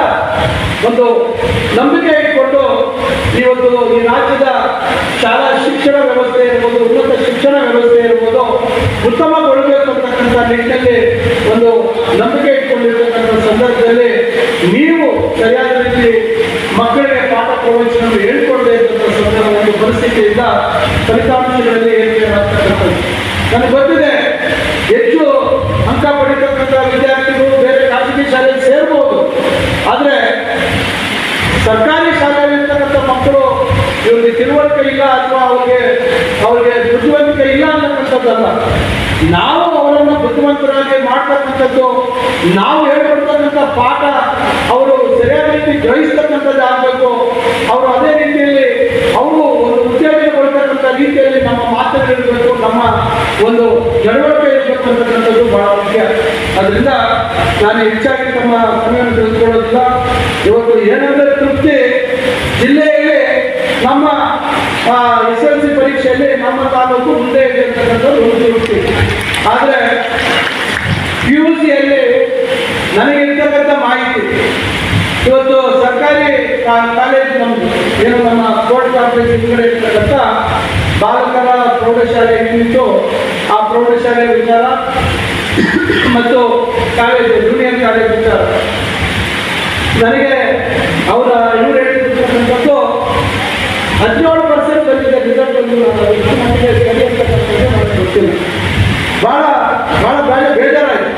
ಒಂದು ನಂಬಿಕೆ ಇಟ್ಕೊಂಡು ಇವತ್ತು ಈ ರಾಜ್ಯದ ಶಾಲಾ ಶಿಕ್ಷಣ ವ್ಯವಸ್ಥೆ ಇರ್ಬೋದು, ಉನ್ನತ ಶಿಕ್ಷಣ ವ್ಯವಸ್ಥೆ ಇರ್ಬೋದು ಉತ್ತಮಗೊಳ್ಳಬೇಕು ಅಂತಕ್ಕಂಥ ನಿಟ್ಟಿನಲ್ಲಿ ಒಂದು ನಂಬಿಕೆ ಇಟ್ಕೊಂಡಿರ್ತಕ್ಕಂಥ ಸಂದರ್ಭದಲ್ಲಿ ನೀವು ಸರಿಯಾದ ರೀತಿ ಮಕ್ಕಳಿಗೆ ಪಾಠ ಪ್ರವಚನ ಹೇಳ್ಕೊಡದೆ ಇರ್ತಕ್ಕಂಥ ಸಂದರ್ಭ ಒಂದು ಪರಿಸ್ಥಿತಿಯಿಂದ ಫಲಿತಾಂಶಗಳಲ್ಲಿ ಏರಿಕೆ ಆಗ್ತಕ್ಕಂಥದ್ದು ನನಗೆ ಗೊತ್ತಿದೆ, ಹೆಚ್ಚು ಅಂಕ ಪಡಿತಕ್ಕಂಥ ವಿದ್ಯಾರ್ಥಿಗಳು ಬೇರೆ ಖಾಸಗಿ ಶಾಲೆಗೆ ಸೇರ್ಬೋದು. ಆದರೆ ಸರ್ಕಾರಿ ಶಾಲೆಯಲ್ಲಿರ್ತಕ್ಕಂಥ ಮಕ್ಕಳು ಇವರಿಗೆ ತಿಳುವಳಿಕೆ ಇಲ್ಲ ಅಥವಾ ಅವ್ರಿಗೆ ಅವ್ರಿಗೆ ಬುದ್ಧಿವಂತಿಕೆ ಇಲ್ಲ ಅನ್ನತಕ್ಕಂಥದ್ದಲ್ಲ. ನಾವು ಅವರನ್ನು ಬುದ್ಧಿವಂತರಾಗಿ ಮಾಡ್ತಕ್ಕಂಥದ್ದು, ನಾವು ಹೇಳ್ಕೊಡ್ತಕ್ಕಂಥ ಪಾಠ ಅವರು ಸರಿಯಾದ ರೀತಿ ಗ್ರಹಿಸ್ತಕ್ಕಂಥದ್ದು ಆಗಬೇಕು. ಅವರು ಅದೇ ರೀತಿಯಲ್ಲಿ ಅವರು ಒಂದು ಉತ್ತೇಜನಗೊಳ್ತಕ್ಕಂಥ ರೀತಿಯಲ್ಲಿ ನಮ್ಮ ಮಾತುಗಳಿರಬೇಕು ನಮ್ಮ ಒಂದು ನಡವಳಿಕೆ ಇರಬೇಕು ಅಂತಕ್ಕಂಥದ್ದು ಬಹಳ ಮುಖ್ಯ. ಅದರಿಂದ ನಾನು ಹೆಚ್ಚಾಗಿ ತಮ್ಮ ಸಮಯವನ್ನು ತಿಳಿದುಕೊಳ್ಳೋದಿಲ್ಲ ಇವತ್ತು ಏನಂದ್ರೆ ತೃಪ್ತಿ ಜಿಲ್ಲೆಯಲ್ಲಿ ನಮ್ಮ ಎಸ್ ಎಲ್ ಸಿ ಪರೀಕ್ಷೆಯಲ್ಲಿ ನಮ್ಮ ತಾಲೂಕು ಮುಂದೆ ಇದೆ ಅಂತಕ್ಕಂಥದ್ದು ಒಂದು ದೃಷ್ಟಿ ಆದರೆ ಪಿ ಯು ಸಿಯಲ್ಲಿ ನನಗೆ ಇರ್ತಕ್ಕಂಥ ಮಾಹಿತಿ. ಇವತ್ತು ಸರ್ಕಾರಿ ಕಾಲೇಜ್ ನಮ್ಮದು ಏನು ನಮ್ಮ ಸ್ಪೋರ್ಟ್ಸ್ ಕಾಂಪ್ಲೆಕ್ಸ್ ಹಿಂದ್ಗಡೆ ಇರ್ತಕ್ಕಂಥ ಬಾಲಕರ ಪ್ರೌಢಶಾಲೆ ಏನಿತ್ತು ಆ ಪ್ರೌಢಶಾಲೆ ವಿಚಾರ ಮತ್ತು ಕಾಲೇಜು ಜೂನಿಯರ್ ಕಾಲೇಜ್ ವಿಚಾರ. ನನಗೆ ಅವರ ಇವರು ಹೇಳ್ತಿರ್ತಕ್ಕಂಥದ್ದು ಹದಿನೇಳು ಪರ್ಸೆಂಟ್ ಬಂದಿದೆ ರಿಸಲ್ಟ್ ಬಂದು ನಮಗೆ ಸರಿ ಅಂತಕ್ಕಂಥದ್ದು ನನಗೆ ಗೊತ್ತಿಲ್ಲ ಭಾಳ ಭಾಳ ಬೇಡ ಬೇಜಾರಾಯಿತು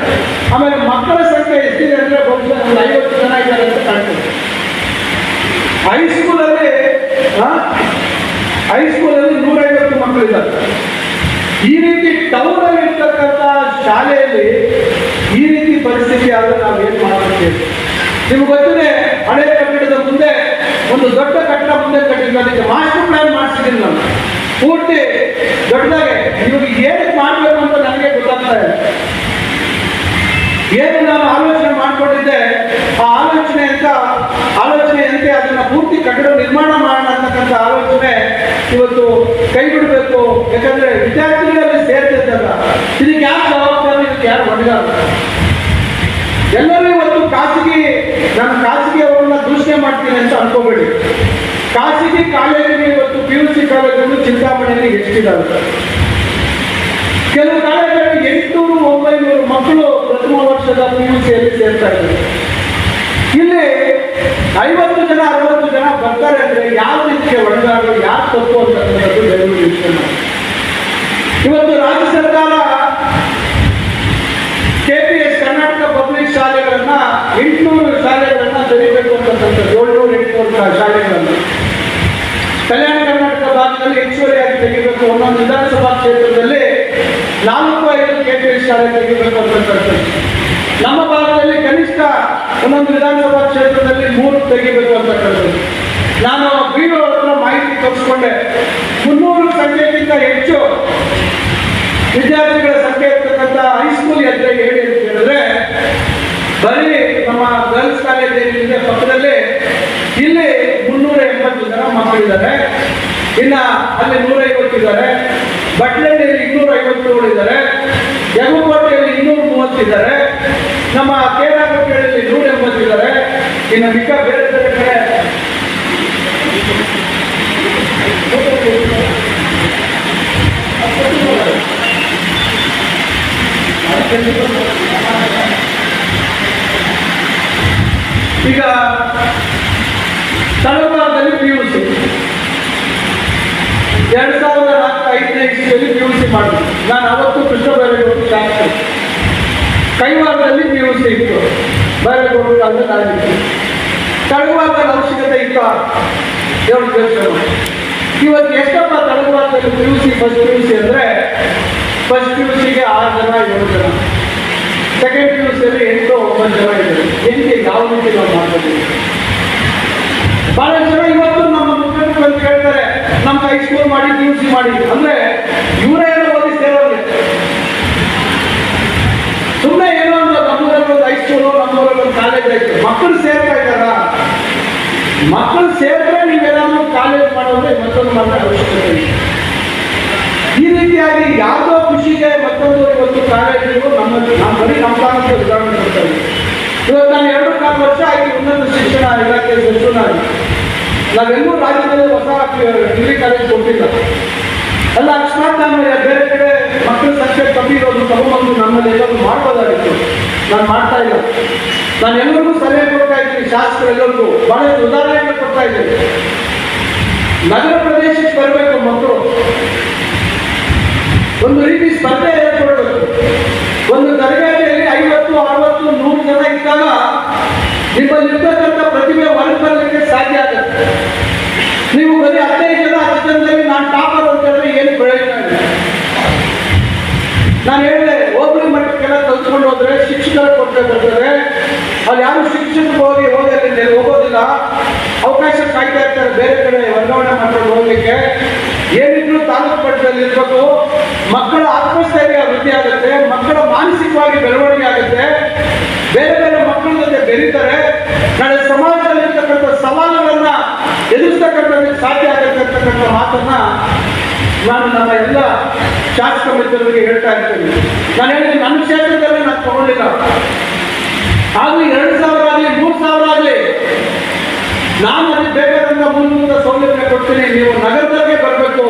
ಆಮೇಲೆ ಮಕ್ಕಳ ಸಂಖ್ಯೆ ಎಷ್ಟಿದೆ ಅಂದರೆ ಬಹುಶಃ ಒಂದು ಐವತ್ತು ಜನ ಇದ್ದಾರೆ ಅಂತ ಕಾಣ್ತದೆ ಹೈಸ್ಕೂಲಲ್ಲಿ ಹೈಸ್ಕೂಲಲ್ಲಿ ನೂರೈವತ್ತು ಮಕ್ಕಳಿದ್ದಾರೆ ಈ ರೀತಿ ಟೌನಲ್ಲಿ ಇರ್ತಕ್ಕಂಥ ಶಾಲೆಯಲ್ಲಿ ಈ ರೀತಿ ಪರಿಸ್ಥಿತಿ ನಾವು ಏನು ಮಾಡಬೇಕು? ನಿಮ್ಗೆ ಗೊತ್ತಿದೆ ಹಳೆ ಕಟ್ಟಡದ ಮುಂದೆ ಒಂದು ದೊಡ್ಡ ಕಟ್ಟಡ ಮುಂದೆ ಕಟ್ಟಿದ್ದು ಅದಕ್ಕೆ ಮಾಸ್ಟರ್ ಪ್ಲಾನ್ ಮಾಡಿಸಿದ್ದೀನಿ ನಾನು. ಪೂರ್ತಿ ದೊಡ್ಡದಾಗೆ. ನಿಮಗೆ ಏನಕ್ಕೆ ಮಾಡಬೇಕು ಅಂತ ನನಗೆ ಗೊತ್ತಾಗ್ತಾ ಇದೆ ಏನು ನಾನು ಆಲೋಚನೆ ಮಾಡಿಕೊಂಡಿದ್ದೆ, ಆ ಆಲೋಚನೆ ಅಂತ ಆಲೋಚನೆಯಂತೆ ಅದನ್ನ ಪೂರ್ತಿ ಕಟ್ಟಡ ನಿರ್ಮಾಣ ಮಾಡೋಣ ಅಂತಕ್ಕಂಥ ಆಲೋಚನೆ ಇವತ್ತು ಕೈ ಬಿಡಬೇಕು ಯಾಕಂದ್ರೆ ವಿದ್ಯಾರ್ಥಿಗಳಲ್ಲಿ ಜವಾಬ್ದಾರಿ ಎಲ್ಲರೂ ಇವತ್ತು ಖಾಸಗಿ, ನಾನು ಖಾಸಗಿ ಅವರನ್ನ ದೂಷಣೆ ಮಾಡ್ತೀನಿ ಅಂತ ಅನ್ಕೋಬೇಡಿ. ಖಾಸಗಿ ಕಾಲೇಜಿಗೆ ಇವತ್ತು ಪಿ ಯು ಸಿ ಕಾಲೇಜನ್ನು ಚಿಂತಾಮಣಿಯಲ್ಲಿ ಹೆಚ್ಚಿದ್ದಾರೆ. ಕೆಲವು ಕಾಲೇಜಲ್ಲಿ ಎಂಟುನೂರು ಒಂಬೈನೂರು ಮಕ್ಕಳು ಪ್ರಥಮ ವರ್ಷದ ಪಿ ಯು ಸಿಯಲ್ಲಿ ಸೇರ್ತಾ ಇದ್ದಾರೆ. ಇಲ್ಲಿ ಐವತ್ತು ಜನ, ಅರವತ್ತು ಜನ ಬರ್ತಾರೆ ಅಂದರೆ ಯಾವ ರೀತಿಯ ಒಳಗಾಗಲು, ಯಾರು ತಪ್ಪು ಅಂತಕ್ಕಂಥದ್ದು ದಯವಿಟ್ಟು ಇವತ್ತು ರಾಜ್ಯ ಸರ್ಕಾರ ಕೆಪಿಎಸ್ ಕರ್ನಾಟಕ ಪಬ್ಲಿಕ್ ಶಾಲೆಗಳನ್ನ ಎಂಟುನೂರು ಶಾಲೆಗಳನ್ನ ತೆರಿಬೇಕು ಅಂತಕ್ಕಂಥದ್ದು ಏಳ್ನೂರು ಎಂಟುನೂರು ಶಾಲೆಗಳನ್ನು. ಕಲ್ಯಾಣ ಕರ್ನಾಟಕ ಭಾಗದಲ್ಲಿ ಹೆಚ್ಚುವರಿಯಾಗಿ ತೆಗಿಬೇಕು ಅನ್ನೋ ವಿಧಾನಸಭಾ ಕ್ಷೇತ್ರದಲ್ಲಿ ನಾಲ್ಕು ಐದು ಕೆಪಿಎಸ್ ಶಾಲೆ ತೆಗಿಬೇಕು ಅಂತಕ್ಕಂಥದ್ದು. ನಮ್ಮ ಭಾಗದಲ್ಲಿ ಕನಿಷ್ಠ ಒಂದೊಂದು ವಿಧಾನಸಭಾ ಕ್ಷೇತ್ರದಲ್ಲಿ ಮೂರು ತೆಗಿಬೇಕು ಅಂತಕ್ಕಂಥದ್ದು. ನಾನು ಬಿ ಹತ್ರ ಮಾಹಿತಿ ತೋರಿಸ್ಕೊಂಡೆ. ಮುನ್ನೂರು ಸಂಖ್ಯೆಗಿಂತ ಹೆಚ್ಚು ವಿದ್ಯಾರ್ಥಿಗಳ ಸಂಖ್ಯೆ ಇರ್ತಕ್ಕಂಥ ಹೈಸ್ಕೂಲ್ ಎದ್ರೆ ಹೇಳಿ ಅಂತ ಹೇಳಿದ್ರೆ ಬರೀ ನಮ್ಮ ಗರ್ಲ್ಸ್ ಕಾಲೇಜ್ ಏನಿದೆ ಪಕ್ಕದಲ್ಲಿ, ಇಲ್ಲಿ ಮುನ್ನೂರ ಎಂಬತ್ತು ಜನ ಮಕ್ಕಳಿದ್ದಾರೆ. ಇನ್ನ ಅಲ್ಲಿ ನೂರ ಇದ್ದಾರೆ. ಬಟ್ಲಹಳ್ಳಿಯಲ್ಲಿ ಇನ್ನೂರ ಐವತ್ತೇಳು ಇದ್ದಾರೆ. ಯಗುಕೋಟೆಯಲ್ಲಿ ಇನ್ನೂರ ಮೂವತ್ತಿದ್ದಾರೆ ನಮ್ಮ ಕೇರಾಪಟ್ಟಿಯಲ್ಲಿ ನೂರ ಎಂಬತ್ತಿದ್ದಾರೆ ಇನ್ನು ಮಿಕ್ಕ ಬೇರೆ ಬೇರೆ ಕಡೆ. ಈಗ ತಲೆಮಾರದಲ್ಲಿ ಪಿ ಯು ಸಿ ಎರಡು ಸಾವಿರದ ನಾಲ್ಕು ಐದನೇ ಇಸ್ವಿಯಲ್ಲಿ ಪಿ ಯು ಸಿ ಮಾಡಿದೆ ನಾನು ಅವತ್ತು ಕೃಷ್ಣ ಬೈರೇಗೌಡರು ಶಾಸಕರು ಕೈವಾರದಲ್ಲಿ ಪಿ ಯು ಸಿ ಇತ್ತು. ಬೈರೇಗೌಡರು ಕಾಲದಲ್ಲಿ ನಾನಿತ್ತು ತಳಭಾಗದ ಅವಶ್ಯಕತೆ ಇತ್ತು. ದೇವ್ರ ದೇವಸ್ಥಾನ ಇವತ್ತು ಎಷ್ಟಪ್ಪ ತಳಭಾಗದಲ್ಲಿ P U C first P U C ಅಂದರೆ ಫಸ್ಟ್ ಪಿ ಯು ಸಿಗೆ ಆರು ಜನ ಏಳು ಜನ. ಸೆಕೆಂಡ್ ಪಿ ಯು ಸಿಯಲ್ಲಿ ಎಂಟು ಒಂಬತ್ತು ಜನ ಇದ್ದಾರೆ ಹೆಂಗೆ, ಯಾವ ರೀತಿ ನಾವು ಮಾಡ್ತೀವಿ? ಬಹಳ ಜನ ಇವತ್ತು ನಮ್ಮ ಮುಖಂಡರು ಅಂತ ಕೇಳ್ತಾರೆ ನಮ್ಮ ಹೈಸ್ಕೂಲ್ ಮಾಡಿ ಪಿ ಯು ಸಿ ಮಾಡಿ. ಅಂದ್ರೆ ಇವರೇ ಏನೋ ಓದಿ ಸೇರೋದಿಲ್ಲ ಸುಮ್ಮನೆ ಏನೋ ಅಂತ ನಮ್ಮೂರಲ್ಲಿ ಒಂದು ಹೈಸ್ಕೂಲು ನಮ್ಮೂರಲ್ಲಿ ಒಂದು ಕಾಲೇಜ್ ಆಯ್ತು. ಮಕ್ಕಳು ಸೇರ್ತಾ ಇದ್ದಾರ? ಮಕ್ಕಳು ಸೇರಿದ್ರೆ ನೀವೇನಾದ್ರೂ ಕಾಲೇಜ್ ಮಾಡೋದ್ರೆ ಮತ್ತೊಂದು ಮಾತ್ರ ಅವಶ್ಯಕತೆ ರೀತಿಯಾಗಿ ಯಾವುದೋ ಖುಷಿಗೆ ಮತ್ತೊಂದು ಒಂದು ಕಾರ್ಯಕ್ರಮ ನಮ್ಮಲ್ಲಿ ನಮ್ಮಲ್ಲಿ ನಮ್ಮ ಉದಾಹರಣೆ ಕೊಡ್ತಾರೆ ಇವತ್ತು ನಾನು ಎರಡು ನಾಲ್ಕು ವರ್ಷ ಆಗಿ ಉನ್ನತ ಶಿಕ್ಷಣ ಇಲಾಖೆ ಸಚಿವ ನಾವೆಲ್ಲೂ ರಾಜ್ಯದಲ್ಲಿ ಹೊಸ ಡಿಗ್ರಿ ಕಾಲೇಜ್ ಕೊಟ್ಟಿಲ್ಲ. ಅಲ್ಲ, ಅಕಸ್ಮಾತ್ ನಾನು ಬೇರೆ ಕಡೆ ಮಕ್ಕಳ ಸಂಖ್ಯೆ ಕಮ್ಮಿ ಇರೋದು ತಗೊಂಡು ನಮ್ಮಲ್ಲಿ ಎಲ್ಲರೂ ಮಾಡ್ಬೋದಾಗಿತ್ತು. ನಾನು ಮಾಡ್ತಾ ಇಲ್ಲ. ನಾನು ಎಲ್ಲರಿಗೂ ಸಲಹೆ ಕೊಡ್ತಾ ಇದ್ದೀನಿ, ಶಾಸಕರು ಎಲ್ಲರಿಗೂ. ಬಹಳ ಉದಾಹರಣೆಯನ್ನು ಕೊಡ್ತಾ ಇದ್ದೀನಿ. ನಗರ ಪ್ರದೇಶಕ್ಕೆ ಬರಬೇಕು ಮಕ್ಕಳು. ಒಂದು ರೀತಿ ಸ್ಪರ್ಧೆ ಏರ್ಪಡಬೇಕು. ಒಂದು ತರಗತಿಯಲ್ಲಿ ಐವತ್ತು, ಅರವತ್ತು, ನೂರು ಜನ ಇದ್ದಾಗ ನಿಮ್ಮಲ್ಲಿರ್ತಕ್ಕಂಥ ಪ್ರತಿಭೆ ಹೊರಗೆ ಬರಲಿಕ್ಕೆ ಸಾಧ್ಯ ಆಗುತ್ತೆ. ನೀವು ಬರೀ ಹದಿನೈದು ಜನ, ಹತ್ತು ಜನದಲ್ಲಿ ನಾನು ಟಾಪರ್ ಅಂತ ಹೇಳಿದ್ರೆ ಏನು ಪ್ರಯೋಜನ ಇಲ್ಲ. ನಾನು ಹೇಳಿದೆ ಮಟ್ಟಕ್ಕೆಲ್ಲ ಕಲ್ತ್ಕೊಂಡು ಹೋದ್ರೆ ಶಿಕ್ಷಕರ ಕೊಡ್ಬೇಕಾಗ್ತದೆ. ಅಲ್ಲಿ ಯಾರು ಶಿಕ್ಷಕರು ಹೋಗಿ ಹೋದಲ್ಲಿ ಹೋಗೋದಿಲ್ಲ. ಅವಕಾಶ ಕಾಯ್ತಾ ಇರ್ತಾರೆ ಬೇರೆ ಕಡೆ ವರ್ಗಾವಣೆ ಮಾಡ್ಕೊಂಡು ಹೋಗ್ಲಿಕ್ಕೆ. ಏನಿದ್ರು ತಾಲೂಕು ಮಟ್ಟದಲ್ಲಿ ಇರ್ಬೇಕು ಮಕ್ಕಳ ಆತ್ಮಸ್ಥೈರ್ಯ ವೃದ್ಧಿ ಆಗುತ್ತೆ, ಮಕ್ಕಳ ಮಾನಸಿಕವಾಗಿ ಬೆಳವಣಿಗೆ ಆಗುತ್ತೆ. ಬೇರೆ ಬೇರೆ ಮಕ್ಕಳ ಜೊತೆ ಬೆರೀತಾರೆ. ನಾಳೆ ಸಮಾಜದಲ್ಲಿ ಇರ್ತಕ್ಕಂಥ ಸವಾಲುಗಳನ್ನ ಎದುರಿಸ್ತಕ್ಕಂಥ ಸಾಧ್ಯ ಆಗುತ್ತೆ ಅಂತಕ್ಕಂಥ ಮಾತನ್ನ ನಾನು ನಮ್ಮ ಎಲ್ಲ ಶಾಸಕ ಮಿತ್ರರಿಗೆ ಹೇಳ್ತಾ ಇರ್ತೇನೆ. ನಾನು ಹೇಳಿದ್ರೆ ನನ್ನ ಕ್ಷೇತ್ರದಲ್ಲಿ ನಾನು ತಗೊಂಡಿಲ್ಲ. ಹಾಗೂ ಎರಡು ಸಾವಿರ ಆಗಲಿ, ಮೂರು ಸಾವಿರ ಆಗಲಿ, ನಾನು ಅಲ್ಲಿ ಬೇಕಾದಂತ ಮುಂದಿನ ಸೌಲಭ್ಯ ಕೊಡ್ತೀನಿ. ನೀವು ನಗರದಲ್ಲಿ ಬರಬೇಕು.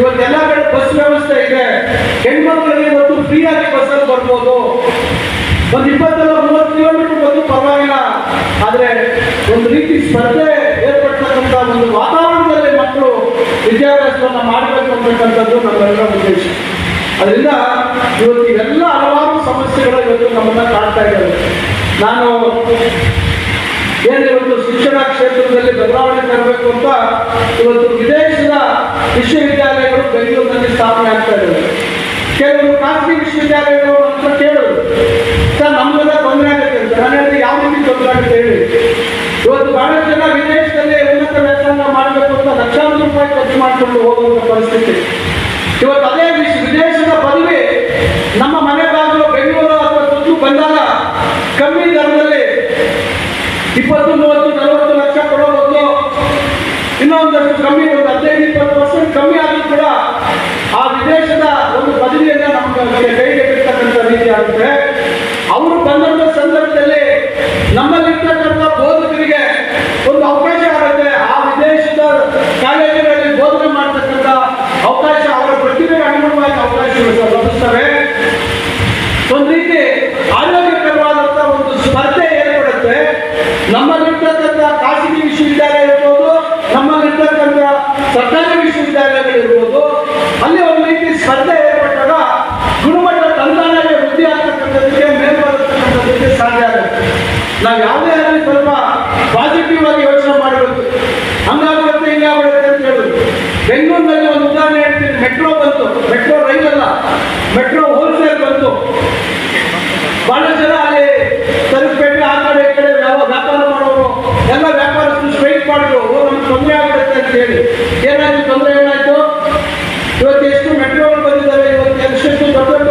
ಇವತ್ತೆಲ್ಲ ಕಡೆ ಬಸ್ ವ್ಯವಸ್ಥೆ ಇದೆ. ಹೆಣ್ಮಕ್ಳಿಗೆ ಇವತ್ತು ಫ್ರೀ ಆಗಿ ಬಸ್ಸಲ್ಲಿ ಬರ್ಬೋದು. ಒಂದು ಇಪ್ಪತ್ತಲ್ಲ ಮೂವತ್ತು ಕಿಲೋಮೀಟರ್ ಬಂದು ಪರವಾಗಿಲ್ಲ. ಆದ್ರೆ ಒಂದು ರೀತಿ ಸ್ಪರ್ಧೆ ಏರ್ಪಡ್ತಕ್ಕಂಥ ಒಂದು ವಾತಾವರಣದಲ್ಲಿ ಮಕ್ಕಳು ವಿದ್ಯಾಭ್ಯಾಸವನ್ನು ಮಾಡಬೇಕು ಅಂತಕ್ಕಂಥದ್ದು ನಮ್ಮೆಲ್ಲರ ಉದ್ದೇಶ. ಅದರಿಂದ ಇವತ್ತು ಇವೆಲ್ಲ ಹಲವಾರು ಸಮಸ್ಯೆಗಳು ಇವತ್ತು ನಮ್ಮನ್ನ ಕಾಡ್ತಾ ಇದ್ದಾವೆ ನಾನು ಒಂದು ಶಿಕ್ಷಣ ಕ್ಷೇತ್ರದಲ್ಲಿ ಬದಲಾವಣೆ ತರಬೇಕು ಅಂತ ಇವತ್ತು ವಿದೇಶದ ವಿಶ್ವವಿದ್ಯಾಲಯಗಳು ಬೆಂಗಳೂರಿನಲ್ಲಿ ಸ್ಥಾಪನೆ ಆಗ್ತಾ ಇದ್ದಾರೆ ಕೆಲವು ಖಾಸಗಿ ವಿಶ್ವವಿದ್ಯಾಲಯಗಳು ಅಂತ ಕೇಳಿದ್ರು ಸರ್ ನಮ್ಗೆಲ್ಲ ತೊಂದರೆ ಆಗುತ್ತೆ ಅಂತ ನಾನು ಹೇಳಿದ್ರೆ ಯಾವ ರೀತಿ ತೊಂದರೆ ಆಗುತ್ತೆ ಹೇಳಿ ಇವತ್ತು ಬಹಳಷ್ಟು ಜನ ವಿದೇಶದಲ್ಲಿ ಉನ್ನತ ವ್ಯಾಸಂಗ ಮಾಡಬೇಕು ಅಂತ ಲಕ್ಷಾಂತರ ರೂಪಾಯಿ ಖರ್ಚು ಮಾಡಿಕೊಂಡು ಹೋಗುವಂತ ಪರಿಸ್ಥಿತಿ ಇವತ್ತು ಅದೇ ವಿದೇಶದ ಪದವಿ ನಮ್ಮ ಮನೆ ಬಾಗಿಲು ಬೆಂಗಳೂರು ಅಥವಾ ಸುತ್ತು ಬಂದಾಗ ಕಮ್ಮಿ ದರದಲ್ಲಿ ಇಪ್ಪತ್ತು, ಮೂವತ್ತು, ನಲವತ್ತು ಲಕ್ಷ ಕೊಡೋ ಬದಲು ಇನ್ನೊಂದಷ್ಟು ಕಮ್ಮಿ, ಒಂದು ಹದಿನೈದು, ಇಪ್ಪತ್ತು ಪರ್ಸೆಂಟ್ ಕಮ್ಮಿ ಆದರೂ ಕೂಡ ಆ ವಿದೇಶದ ಒಂದು ಪದವಿಯನ್ನ ನಮಗೆ ಕೈಗೆ ಬಿಡ್ತಕ್ಕಂಥ ರೀತಿ ಆಗುತ್ತೆ. ಅವರು ಬಂದಂತ ಸಂದರ್ಭದಲ್ಲಿ ನಮ್ಮಲ್ಲಿರ್ತಕ್ಕಂಥ ಬೋಧಕರಿಗೆ ಒಂದು ಅವಕಾಶ ಆಗುತ್ತೆ. ಆ ವಿದೇಶದ ಕಾಲೇಜುಗಳಲ್ಲಿ ಬೋಧನೆ ಮಾಡ್ತಕ್ಕಂಥ ಅವಕಾಶ, ಅವರ ಪ್ರತಿಭೆಗೆ ಅನುಗುಣವಾಗಿ ಅವಕಾಶಗಳು ಲಭಿಸ್ತವೆ ಒಂದು ರೀತಿ ಆರೋಗ್ಯಕರವಾದಂತಹ ಒಂದು ಸ್ಪರ್ಧೆ ಏರ್ಪಡುತ್ತೆ. ನಮ್ಮಲ್ಲಿರ್ತಕ್ಕಂಥ ಖಾಸಗಿ ವಿಶ್ವವಿದ್ಯಾಲಯ ಇರ್ಬೋದು ನಮ್ಮಲ್ಲಿರ್ತಕ್ಕಂಥ ಸರ್ಕಾರಿ ವಿಶ್ವವಿದ್ಯಾಲಯಗಳಿರ್ಬೋದು ಅಲ್ಲಿ ಒಂದು ರೀತಿ ಸ್ಪರ್ಧೆ ಏರ್ಪಟ್ಟಾಗ ಗುಣಮಟ್ಟ ತಂತಾನೇ ವೃದ್ಧಿ ಆಗ್ತಕ್ಕಂಥದ್ದಕ್ಕೆ ಮೇಲ್ಬರತಕ್ಕಂಥದ್ದಕ್ಕೆ ಸಾಧ್ಯ ಆಗುತ್ತೆ ನಾವು ಯಾವುದೇ ಆಗಲಿ ಸ್ವಲ್ಪ ಪಾಸಿಟಿವ್ ಆಗಿ ಯೋಚನೆ ಮಾಡಬೇಕು ಹಂಗಾಗುತ್ತೆ ಹಿಂಗಾಗುತ್ತೆ ಅಂತ ಹೇಳುದು ಬೆಂಗಳೂರಿನಲ್ಲಿ ಒಂದು ಉದಾಹರಣೆ ಹೇಳ್ತೀನಿ ಮೆಟ್ರೋ ಬಂತು ಮೆಟ್ರೋ ರೈಲ್ ಅಲ್ಲ ಮೆಟ್ರೋ ಹೋಲ್ಸೇಲ್ ಬಂತು ಬಹಳಷ್ಟು ಜನ ಅಲ್ಲಿ ತಲುಪೇಟೆ ಆ ಕಡೆ ಈ ಕಡೆ ಯಾವ ವ್ಯಾಪಾರ ಮಾಡೋರು ಎಲ್ಲ ವ್ಯಾಪಾರಸ್ಥರು ಸ್ಟ್ರೈಕ್ ಮಾಡಿದ್ರು ಓ ನಮ್ಗೆ ತೊಂದರೆ ಆಗುತ್ತೆ ಅಂತ ಹೇಳಿ ಏನಾಯ್ತು ತೊಂದರೆ ಏನಾಯ್ತು ಇವತ್ತು ಎಷ್ಟು ಮೆಟ್ರೋಗಳು ಬಂದಿದ್ದಾವೆ ಇವತ್ತು ಎಷ್ಟೆಷ್ಟು ದೊಡ್ಡ ದೊಡ್ಡ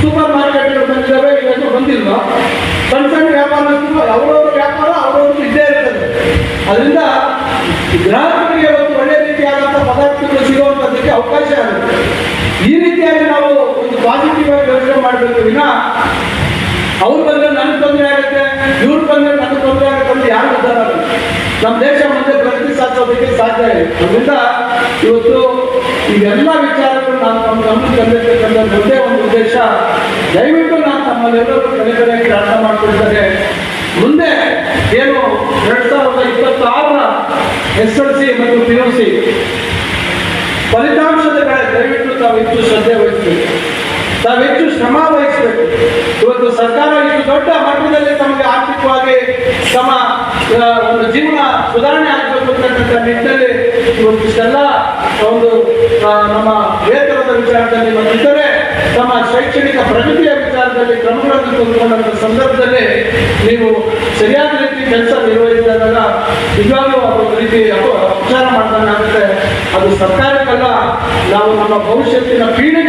ಸೂಪರ್ ಮಾರ್ಕೆಟ್ಗಳು ಬಂದಿದ್ದಾವೆ ಇವತ್ತು ಬಂದಿಲ್ವಾ ಸಣ್ಣ ಸಣ್ಣ ವ್ಯಾಪಾರಸ್ಥರು ಅವರವ್ರ ವ್ಯಾಪಾರ ಅವರವ್ರದ್ದು ಇದ್ದೇ ಇರ್ತದೆ ಅದರಿಂದ ಗ್ರಾಹಕರಿಗೆ ಒಂದು ಒಳ್ಳೆ ರೀತಿಯಾದಂಥ ಪದಾರ್ಥಗಳು ಸಿಗುವಂಥದ್ದಕ್ಕೆ ಅವಕಾಶ ಆಗುತ್ತೆ ಈ ರೀತಿಯಾಗಿ ನಾವು ಒಂದು ಪಾಸಿಟಿವ್ ಮಾಡಬೇಕು ವಿನ ಅವ್ರು ಬಂದ್ರೆ ನನಗೆ ತೊಂದರೆ ಆಗುತ್ತೆ, ಇವ್ರು ಬಂದ್ರೆ ನನಗೆ ತೊಂದರೆ ಆಗುತ್ತೆ ಅಂತ ಯಾರು ಗೊತ್ತಾರ ನಮ್ಮ ದೇಶ ಮುಂದೆ ಪ್ರಗತಿ ಸಾಧಿಸೋದಕ್ಕೆ ಸಾಧ್ಯ ಇದೆ ಅದರಿಂದ ಇವತ್ತು ಇವೆಲ್ಲ ವಿಚಾರಗಳು ನಾನು ನಮ್ಮ ಗಮನಕ್ಕೆ ತಂದಿರ್ತಕ್ಕಂಥ ಒಂದೇ ಒಂದು ಉದ್ದೇಶ, ದಯವಿಟ್ಟು ನಾನು ತಮ್ಮಲ್ಲೆಲ್ಲರೂ ಕಡೆ ಕಡೆ ಅರ್ಥ ಮಾಡ್ಕೊಳ್ತಾರೆ ಮುಂದೆ ಏನು ಎರಡ್ ಸಾವಿರದ ಇಪ್ಪತ್ತಾರರ ಎಸ್ ಎಲ್ ಸಿ ಮತ್ತು ಪಿ ಯು ಸಿ ಫಲಿತಾಂಶದ ಕಡೆ ದಯವಿಟ್ಟು ತಾವು ಹೆಚ್ಚು ಶ್ರದ್ಧೆ ವಹಿಸಬೇಕು. ತಾವು ಹೆಚ್ಚು ಶ್ರಮ ವಹಿಸಬೇಕು. ಇವತ್ತು ಸರ್ಕಾರ ಇಷ್ಟು ದೊಡ್ಡ ಮಟ್ಟದಲ್ಲಿ ತಮಗೆ ಆರ್ಥಿಕವಾಗಿ ತಮ್ಮ ಒಂದು ಜೀವನ ಸುಧಾರಣೆ ಆಗಬೇಕು ಅಂತಕ್ಕಂಥ ನಿಟ್ಟಿನಲ್ಲಿ ಇವತ್ತು ಇಷ್ಟೆಲ್ಲ ಒಂದು ನಮ್ಮ ವೇತನದ ವಿಚಾರದಲ್ಲಿ ಮತ್ತು ತಮ್ಮ ಶೈಕ್ಷಣಿಕ ಪ್ರಗತಿಯ ವಿಚಾರದಲ್ಲಿ ಕ್ರಮಗಳನ್ನು ತೆಗೆದುಕೊಂಡಂಥ ಸಂದರ್ಭದಲ್ಲಿ ನೀವು ಸರಿಯಾದ ರೀತಿ ಕೆಲಸ ನಿರ್ವಹಿಸಿದಾಗ ನಿಜವಾಗ್ಲೂ ಒಂದು ರೀತಿ ಅಪಚಾರ ಮಾಡ್ದಂಗಾಗುತ್ತೆ. ಅದು ಸರ್ಕಾರಕ್ಕಲ್ಲ, ನಾವು ನಮ್ಮ ಭವಿಷ್ಯತ್ತಿನ ಪೀಳಿಗೆಗೆ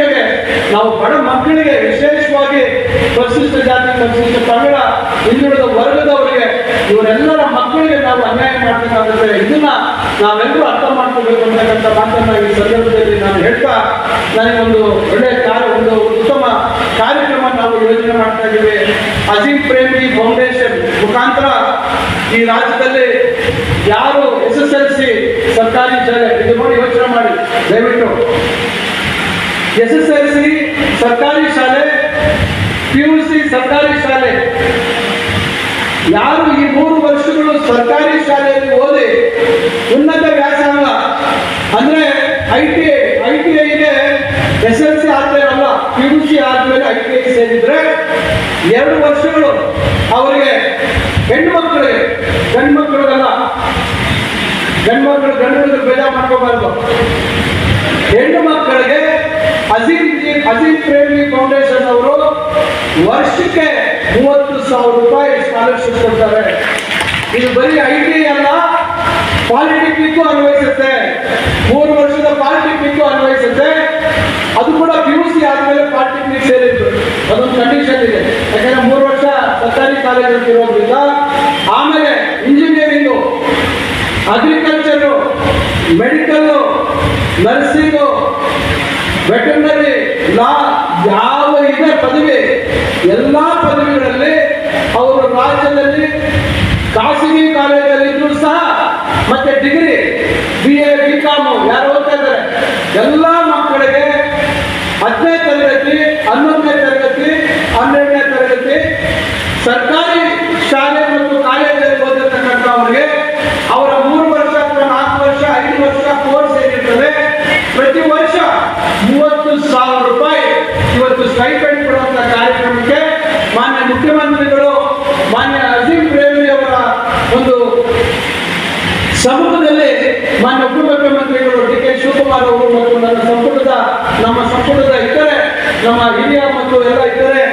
ನಾವು ಬಡ ಮಕ್ಕಳಿಗೆ ವಿಶೇಷವಾಗಿ ಪರಿಶಿಷ್ಟ ಜಾತಿ ಪರಿಶಿಷ್ಟ ಪಂಗಡ ಹಿಂದುಳಿದ ವರ್ಗದವರಿಗೆ ಇವರೆಲ್ಲರ ಮಕ್ಕಳಿಗೆ ನಾವು ಅನ್ಯಾಯ ಮಾಡಬೇಕಾಗುತ್ತೆ. ಇದನ್ನ ನಾವೆಲ್ಲರೂ ಅರ್ಥ ಮಾಡ್ಕೋಬೇಕು ಅಂತಕ್ಕಂಥ ಮಾತನ್ನ ಈ ಸಂದರ್ಭದಲ್ಲಿ ನಾನು ಹೇಳ್ತಾ ನನಗೊಂದು ಒಳ್ಳೆಯ ಕಾರ್ಯ, ಒಂದು ಉತ್ತಮ ಕಾರ್ಯಕ್ರಮ ನಾವು ಯೋಜನೆ ಮಾಡ್ತಾ ಇದ್ದೀವಿ. ಅಜೀಂ ಪ್ರೇಮಿ ಫೌಂಡೇಶನ್ ಮುಖಾಂತರ ಈ ರಾಜ್ಯದಲ್ಲಿ ಯಾರು ಎಸ್ ಎಸ್ ಎಲ್ ಸಿ ಸರ್ಕಾರಿ ಶಾಲೆ, ಇದು ನೋಡಿ ಯೋಚನೆ ಮಾಡಿ. ದಯವಿಟ್ಟು. ಎಸ್ ಸರ್ಕಾರಿ ಶಾಲೆ ಪಿ ಯು ಸಿ ಸರ್ಕಾರಿ ಶಾಲೆ. ಯಾರು ಈ ಮೂರು ವರ್ಷಗಳು ಸರ್ಕಾರಿ ಶಾಲೆಯಲ್ಲಿ ಓದಿ ಉನ್ನತ ವ್ಯಾಸಂಗ ಅಂದ್ರೆ ಐ ಟಿ ಐ ಟಿ ಐಗೆ ಎಸ್ ಎಲ್ ಸಿ ಆದ್ಮೇಲೆ ಅಲ್ಲ ಪಿ ಯು ಸಿ ಆದ್ಮೇಲೆ ಐ ಟಿ ಐ ಸೇರಿದ್ರೆ ಎರಡು ವರ್ಷಗಳು ಅವರಿಗೆ ಹೆಣ್ಣು ಮಕ್ಕಳಿಗೆ ಗಂಡು ಮಕ್ಕಳಿಗೆಲ್ಲ ಗಂಡು ಮಕ್ಕಳು ಗಂಡು ಬೇಜಾರು ಮಾಡ್ಕೋಬಾರ್ದು. ಹೆಣ್ಣು ಮಕ್ಕಳಿಗೆ ಅಜೀಂ ಪ್ರೇಮಿ ಫೌಂಡೇಶನ್ ಅವರು ವರ್ಷಕ್ಕೆ ಮೂವತ್ತು ಸಾವಿರ ರೂಪಾಯಿ ಸ್ಕಾಲರ್ಶಿಪ್ ಕೊಡ್ತಾರೆ. ಇದು ಬರೀ ಐ ಟಿ ಅಲ್ಲ ಪಾಲಿಟೆಕ್ನಿಕ್ ಅನ್ವಯಿಸುತ್ತೆ. ಮೂರು ವರ್ಷದ ಪಾಲಿಟೆಕ್ನಿಕ್ ಅನ್ವಯಿಸುತ್ತೆ. ಅದು ಕೂಡ ಪಿ ಯು ಸಿ ಆದ್ಮೇಲೆ ಪಾಲಿಟೆಕ್ನಿಕ್ ಸೇರಿದ್ದು. ಅದೊಂದು ಕಂಡೀಷನ್ ಇದೆ. ಯಾಕಂದ್ರೆ ಮೂರು ವರ್ಷ ಸರ್ಕಾರಿ ಕಾಲೇಜಲ್ಲಿ ಇರೋದ್ರಿಂದ ಆಮೇಲೆ engineering agriculture medical nursing veterinary law ಯಾವ ಇದೆ ಪದವಿ, ಎಲ್ಲ ಪದವಿಗಳಲ್ಲಿ ಅವರು ರಾಜ್ಯದಲ್ಲಿ ಖಾಸಗಿ ಕಾಲೇಜಲ್ಲಿದ್ರು ಸಹ ಮತ್ತೆ degree B A B com ಯಾರು ಓದ್ತಾ ಇದ್ದಾರೆ? ಎಲ್ಲ ಮಕ್ಕಳಿಗೆ ಹತ್ತನೇ ತರಗತಿ, ಹನ್ನೊಂದನೇ ತರಗತಿ, ಹನ್ನೆರಡನೇ ತರಗತಿ ಸರ್ಕಾರಿ ಶಾಲೆ ಮತ್ತು ಕಾಲೇಜಲ್ಲಿ ಓದಿರ್ತಕ್ಕಂಥವ್ರಿಗೆ ಅವರ ಮೂರು ವರ್ಷ ಅಥವಾ ನಾಲ್ಕು ವರ್ಷ ಐದು ವರ್ಷ ಕೋರ್ಸ್ ಏನಿರ್ತದೆ ಪ್ರತಿ ವರ್ಷ ಮೂವತ್ತು ಸಾವಿರ ರೂಪಾಯಿ ಇವತ್ತು ಸ್ಟೈಪೆಂಡ್ ಕೊಡುವಂತ ಕಾರ್ಯಕ್ರಮಕ್ಕೆ ಮಾನ್ಯ ಮುಖ್ಯಮಂತ್ರಿಗಳು ಮಾನ್ಯ ಅಜೀಂ ಪ್ರೇಮಿ ಅವರ ಒಂದು ಸಮೂಹದಲ್ಲಿ ಮಾನ್ಯ ಉಪಮುಖ್ಯಮಂತ್ರಿಗಳು ಡಿ ಕೆ ಶಿವಕುಮಾರ್ ಅವರು ಮತ್ತು ನನ್ನ ಸಂಪುಟದ, ನಮ್ಮ ಸಂಪುಟದ ಇತರೆ, ನಮ್ಮ ಹಿರಿಯ ಮತ್ತು ಎಲ್ಲ ಇತರೆ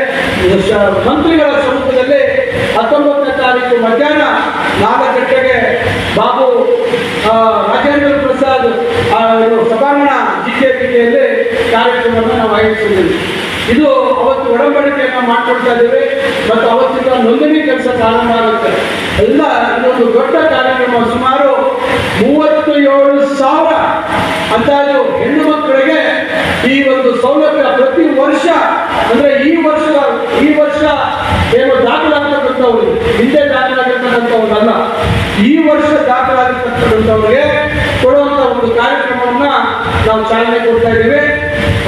ಮಂತ್ರಿಗಳ ಸಮೂಹದಲ್ಲಿ ಹತ್ತೊಂಬತ್ತನೇ ತಾರೀಕು ಮಧ್ಯಾಹ್ನ ನಾಲ್ಕು ಗಂಟೆಗೆ ಬಾಬು ರಾಜೇಂದ್ರ ಪ್ರಸಾದ್ ಸಭಾಂಗಣ ಜಿಕೆಪಿಯಲ್ಲಿ ಕಾರ್ಯಕ್ರಮವನ್ನು ನಾವು ಆಯೋಜಿಸಿದ್ದೀವಿ. ಇದು ಅವತ್ತು ಒಡಂಬಡಿಕೆಯನ್ನು ಮಾಡ್ಕೊಳ್ತಾ ಇದ್ದೇವೆ. ಮತ್ತು ಅವತ್ತಿನ ನೋಂದಣಿ ಕೆಲಸ ಪ್ರಾರಂಭ ಆಗುತ್ತೆ. ಎಲ್ಲ ಇದೊಂದು ದೊಡ್ಡ ಕಾರ್ಯಕ್ರಮ ಸುಮಾರು ಮೂವತ್ತು ಏಳು ಸಾವಿರ. ಅಂದಾಜು ಹೆಣ್ಣು ಮಕ್ಕಳಿಗೆ ಈ ಒಂದು ಸೌಲಭ್ಯ ಪ್ರತಿ ವರ್ಷ, ಅಂದ್ರೆ ಈ ವರ್ಷ ಈ ವರ್ಷ ಏನು ದಾಖಲಾಗತಕ್ಕಂಥವ್ರು ಹಿಂದೆ ದಾಖಲಾಗಿರ್ತಕ್ಕಂಥವ್ರಲ್ಲ, ಈ ವರ್ಷ ದಾಖಲಾಗಿರ್ತಕ್ಕಂಥವ್ರಿಗೆ ಕೊಡುವಂತ ಒಂದು ಕಾರ್ಯಕ್ರಮವನ್ನ ನಾವು ಚಾಲನೆ ಕೊಡ್ತಾ ಇದ್ದೀವಿ.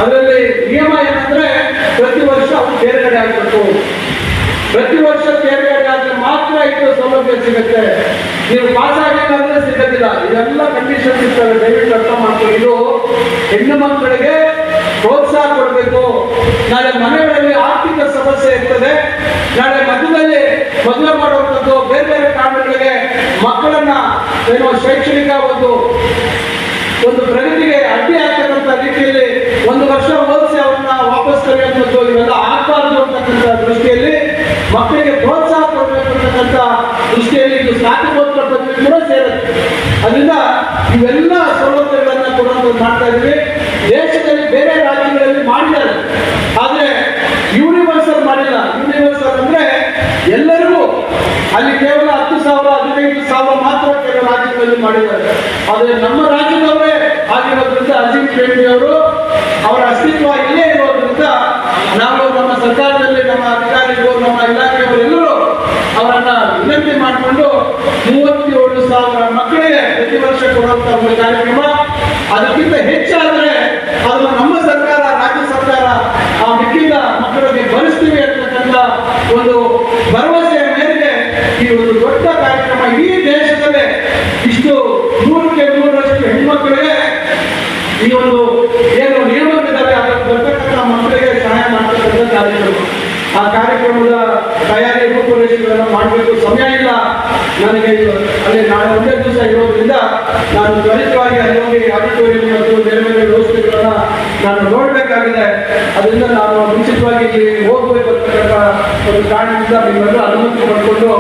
ಅದರಲ್ಲಿ ನಿಯಮ ಏನಂದ್ರೆ ಪ್ರತಿ ವರ್ಷ ಅವ್ರು ಕಡೆ ಆಗಬೇಕು. ಪ್ರತಿ ವರ್ಷ ಆದ್ರೆ ಮಾತ್ರ ಇದು ಸೌಲಭ್ಯ ಸಿಗುತ್ತೆ. ನೀವು ಪಾಸ್ ಆಗಿಲ್ಲ ಅಂದ್ರೆ ಸಿಗೋದಿಲ್ಲ. ಇದೆಲ್ಲ ಕಂಡೀಷನ್ ಇರ್ತವೆ. ದಯವಿಟ್ಟು ಅರ್ಥ ಮಾಡ್ತೀವಿ ಇದು ಹೆಣ್ಣು ಮಕ್ಕಳಿಗೆ ಪ್ರೋತ್ಸಾಹ ಕೊಡಬೇಕು. ನಾಳೆ ಮನೆಗಳಲ್ಲಿ ಆರ್ಥಿಕ ಸಮಸ್ಯೆ ಇರ್ತದೆ. ನಾಳೆ ಮಧ್ಯದಲ್ಲಿ ಮದುವೆ ಮಾಡುವಂಥದ್ದು ಬೇರೆ ಬೇರೆ ಕಾರಣಗಳಿಗೆ ಮಕ್ಕಳನ್ನ ಏನೋ ಶೈಕ್ಷಣಿಕ ಒಂದು ಒಂದು ಪ್ರಗತಿಗೆ ಅಡ್ಡಿ ಆಗ್ತಕ್ಕಂಥ ರೀತಿಯಲ್ಲಿ ಒಂದು ವರ್ಷ ಓದಿಸಿ ಅವ್ರನ್ನ ವಾಪಸ್ ಕರೆಯುವಂಥದ್ದು ಇವೆಲ್ಲ ಆಗಬಾರ್ದು ಅಂತಕ್ಕಂಥ ದೃಷ್ಟಿಯಲ್ಲಿ ಮಕ್ಕಳಿಗೆ ಪ್ರೋತ್ಸಾಹ ಕೊಡಬೇಕಂತಕ್ಕಂಥ ದೃಷ್ಟಿಯಲ್ಲಿ ಇದು ಸ್ನಾತಕೋತ್ತರ ಪದವಿ ಕೂಡ ಸೇರುತ್ತೆ. ಅದರಿಂದ ಇವೆಲ್ಲ ಸೌಲಭ್ಯಗಳನ್ನು ಕೊಡುವಂಥದ್ದು ಮಾಡ್ತಾ ಇದ್ದೀವಿ. ದೇಶದಲ್ಲಿ ಬೇರೆ ರಾಜ್ಯಗಳಲ್ಲಿ ಮಾಡಿದ್ದಾರೆ. ಆದರೆ ಯೂನಿವರ್ಸಲ್ ಮಾಡಿಲ್ಲ. ಯೂನಿವರ್ಸಲ್ ಅಂದರೆ ಎಲ್ಲರಿಗೂ ಅಲ್ಲಿ ಕೇವಲ ಹತ್ತು ಸಾವಿರ, ಹದಿನೈದು ಸಾವಿರ ಮಾತ್ರ ಕೆಲವು ರಾಜ್ಯಗಳಲ್ಲಿ ಮಾಡಿದ್ದಾರೆ. ಆದರೆ ನಮ್ಮ ರಾಜ್ಯದವರೇ ಆಗಿರೋದ್ರಿಂದ ಅಜಿತ್ ರೆಡ್ಡಿ ಅವರು ಅಸ್ತಿತ್ವ ಇಲ್ಲೇ ಇರೋದ್ರಿಂದ ನಾವು ನಮ್ಮ ಸರ್ಕಾರದಲ್ಲಿ ನಮ್ಮ ನಮ್ಮ ಇಲಾಖೆಯವರೆಲ್ಲರೂ ಅವರನ್ನ ವಿನಂತಿ ಮಾಡಿಕೊಂಡು ಮೂವತ್ತೇಳು ಸಾವಿರ ಮಕ್ಕಳಿಗೆ ಪ್ರತಿ ವರ್ಷ ಕೊಡುವಂತ ಒಂದು ಕಾರ್ಯಕ್ರಮ. ಅದಕ್ಕಿಂತ ಹೆಚ್ಚಾದ್ರೆ ಅದನ್ನು ನಮ್ಮ ಸರ್ಕಾರ, ರಾಜ್ಯ ಸರ್ಕಾರ ಆ ಮಿಕ್ಕಿದ ಮಕ್ಕಳಿಗೆ ಭರಿಸ್ತೀವಿ ಅಂತಕ್ಕಂಥ ಒಂದು ಭರವಸೆಯ ಮೇರೆಗೆ ಈ ಒಂದು ದೊಡ್ಡ ಕಾರ್ಯಕ್ರಮ ಇಡೀ ದೇಶದಲ್ಲೇ ಇಷ್ಟು ನೂರಕ್ಕೆ ನೂರರಷ್ಟು ಹೆಣ್ಮಕ್ಕಳಿಗೆ ಈ ಒಂದು ಏನು ನಿಯಮಗಳಿದ್ದಾವೆ, ಅದಕ್ಕೆ ಬರ್ತಕ್ಕಂಥ ಮಕ್ಕಳಿಗೆ ಸಹಾಯ ಮಾಡ್ತಕ್ಕಂಥ ಕಾರ್ಯಕ್ರಮ. ಆ ಕಾರ್ಯಕ್ರಮದ ತಯಾರಿ ರೂಪುರೇಷೆಗಳನ್ನು ಮಾಡಬೇಕು. ಸಮಯ ಇಲ್ಲ. ನನಗೆ ಅಲ್ಲಿ ನಾಳೆ ಒಂದೇ ದಿವಸ ಇರೋದ್ರಿಂದ ನಾನು ತ್ವರಿತವಾಗಿ ಅಲ್ಲಿ ಹೋಗಿ ಆಡಿಟೋರಿಯಂ ಮತ್ತು ಬೇರೆ ಬೇರೆ ವ್ಯವಸ್ಥೆಗಳನ್ನು ನಾನು ನೋಡಬೇಕಾಗಿದೆ. ಅದರಿಂದ ನಾನು ಮುಂಚಿತವಾಗಿ ಹೋಗ್ಬೇಕು ಅಂತಕ್ಕಂಥ ಒಂದು ಕಾರಣದಿಂದ ನಿಮ್ಮೆಲ್ಲ ಅನುಮತಿ ಪಡ್ಕೊಂಡು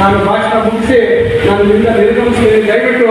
ನಾನು ಭಾಷಣ ಮುಗಿಸಿ ನಾನು ಇಲ್ಲಿಂದ ನಿರ್ಗಮಿಸ್ತೀನಿ ದಯವಿಟ್ಟು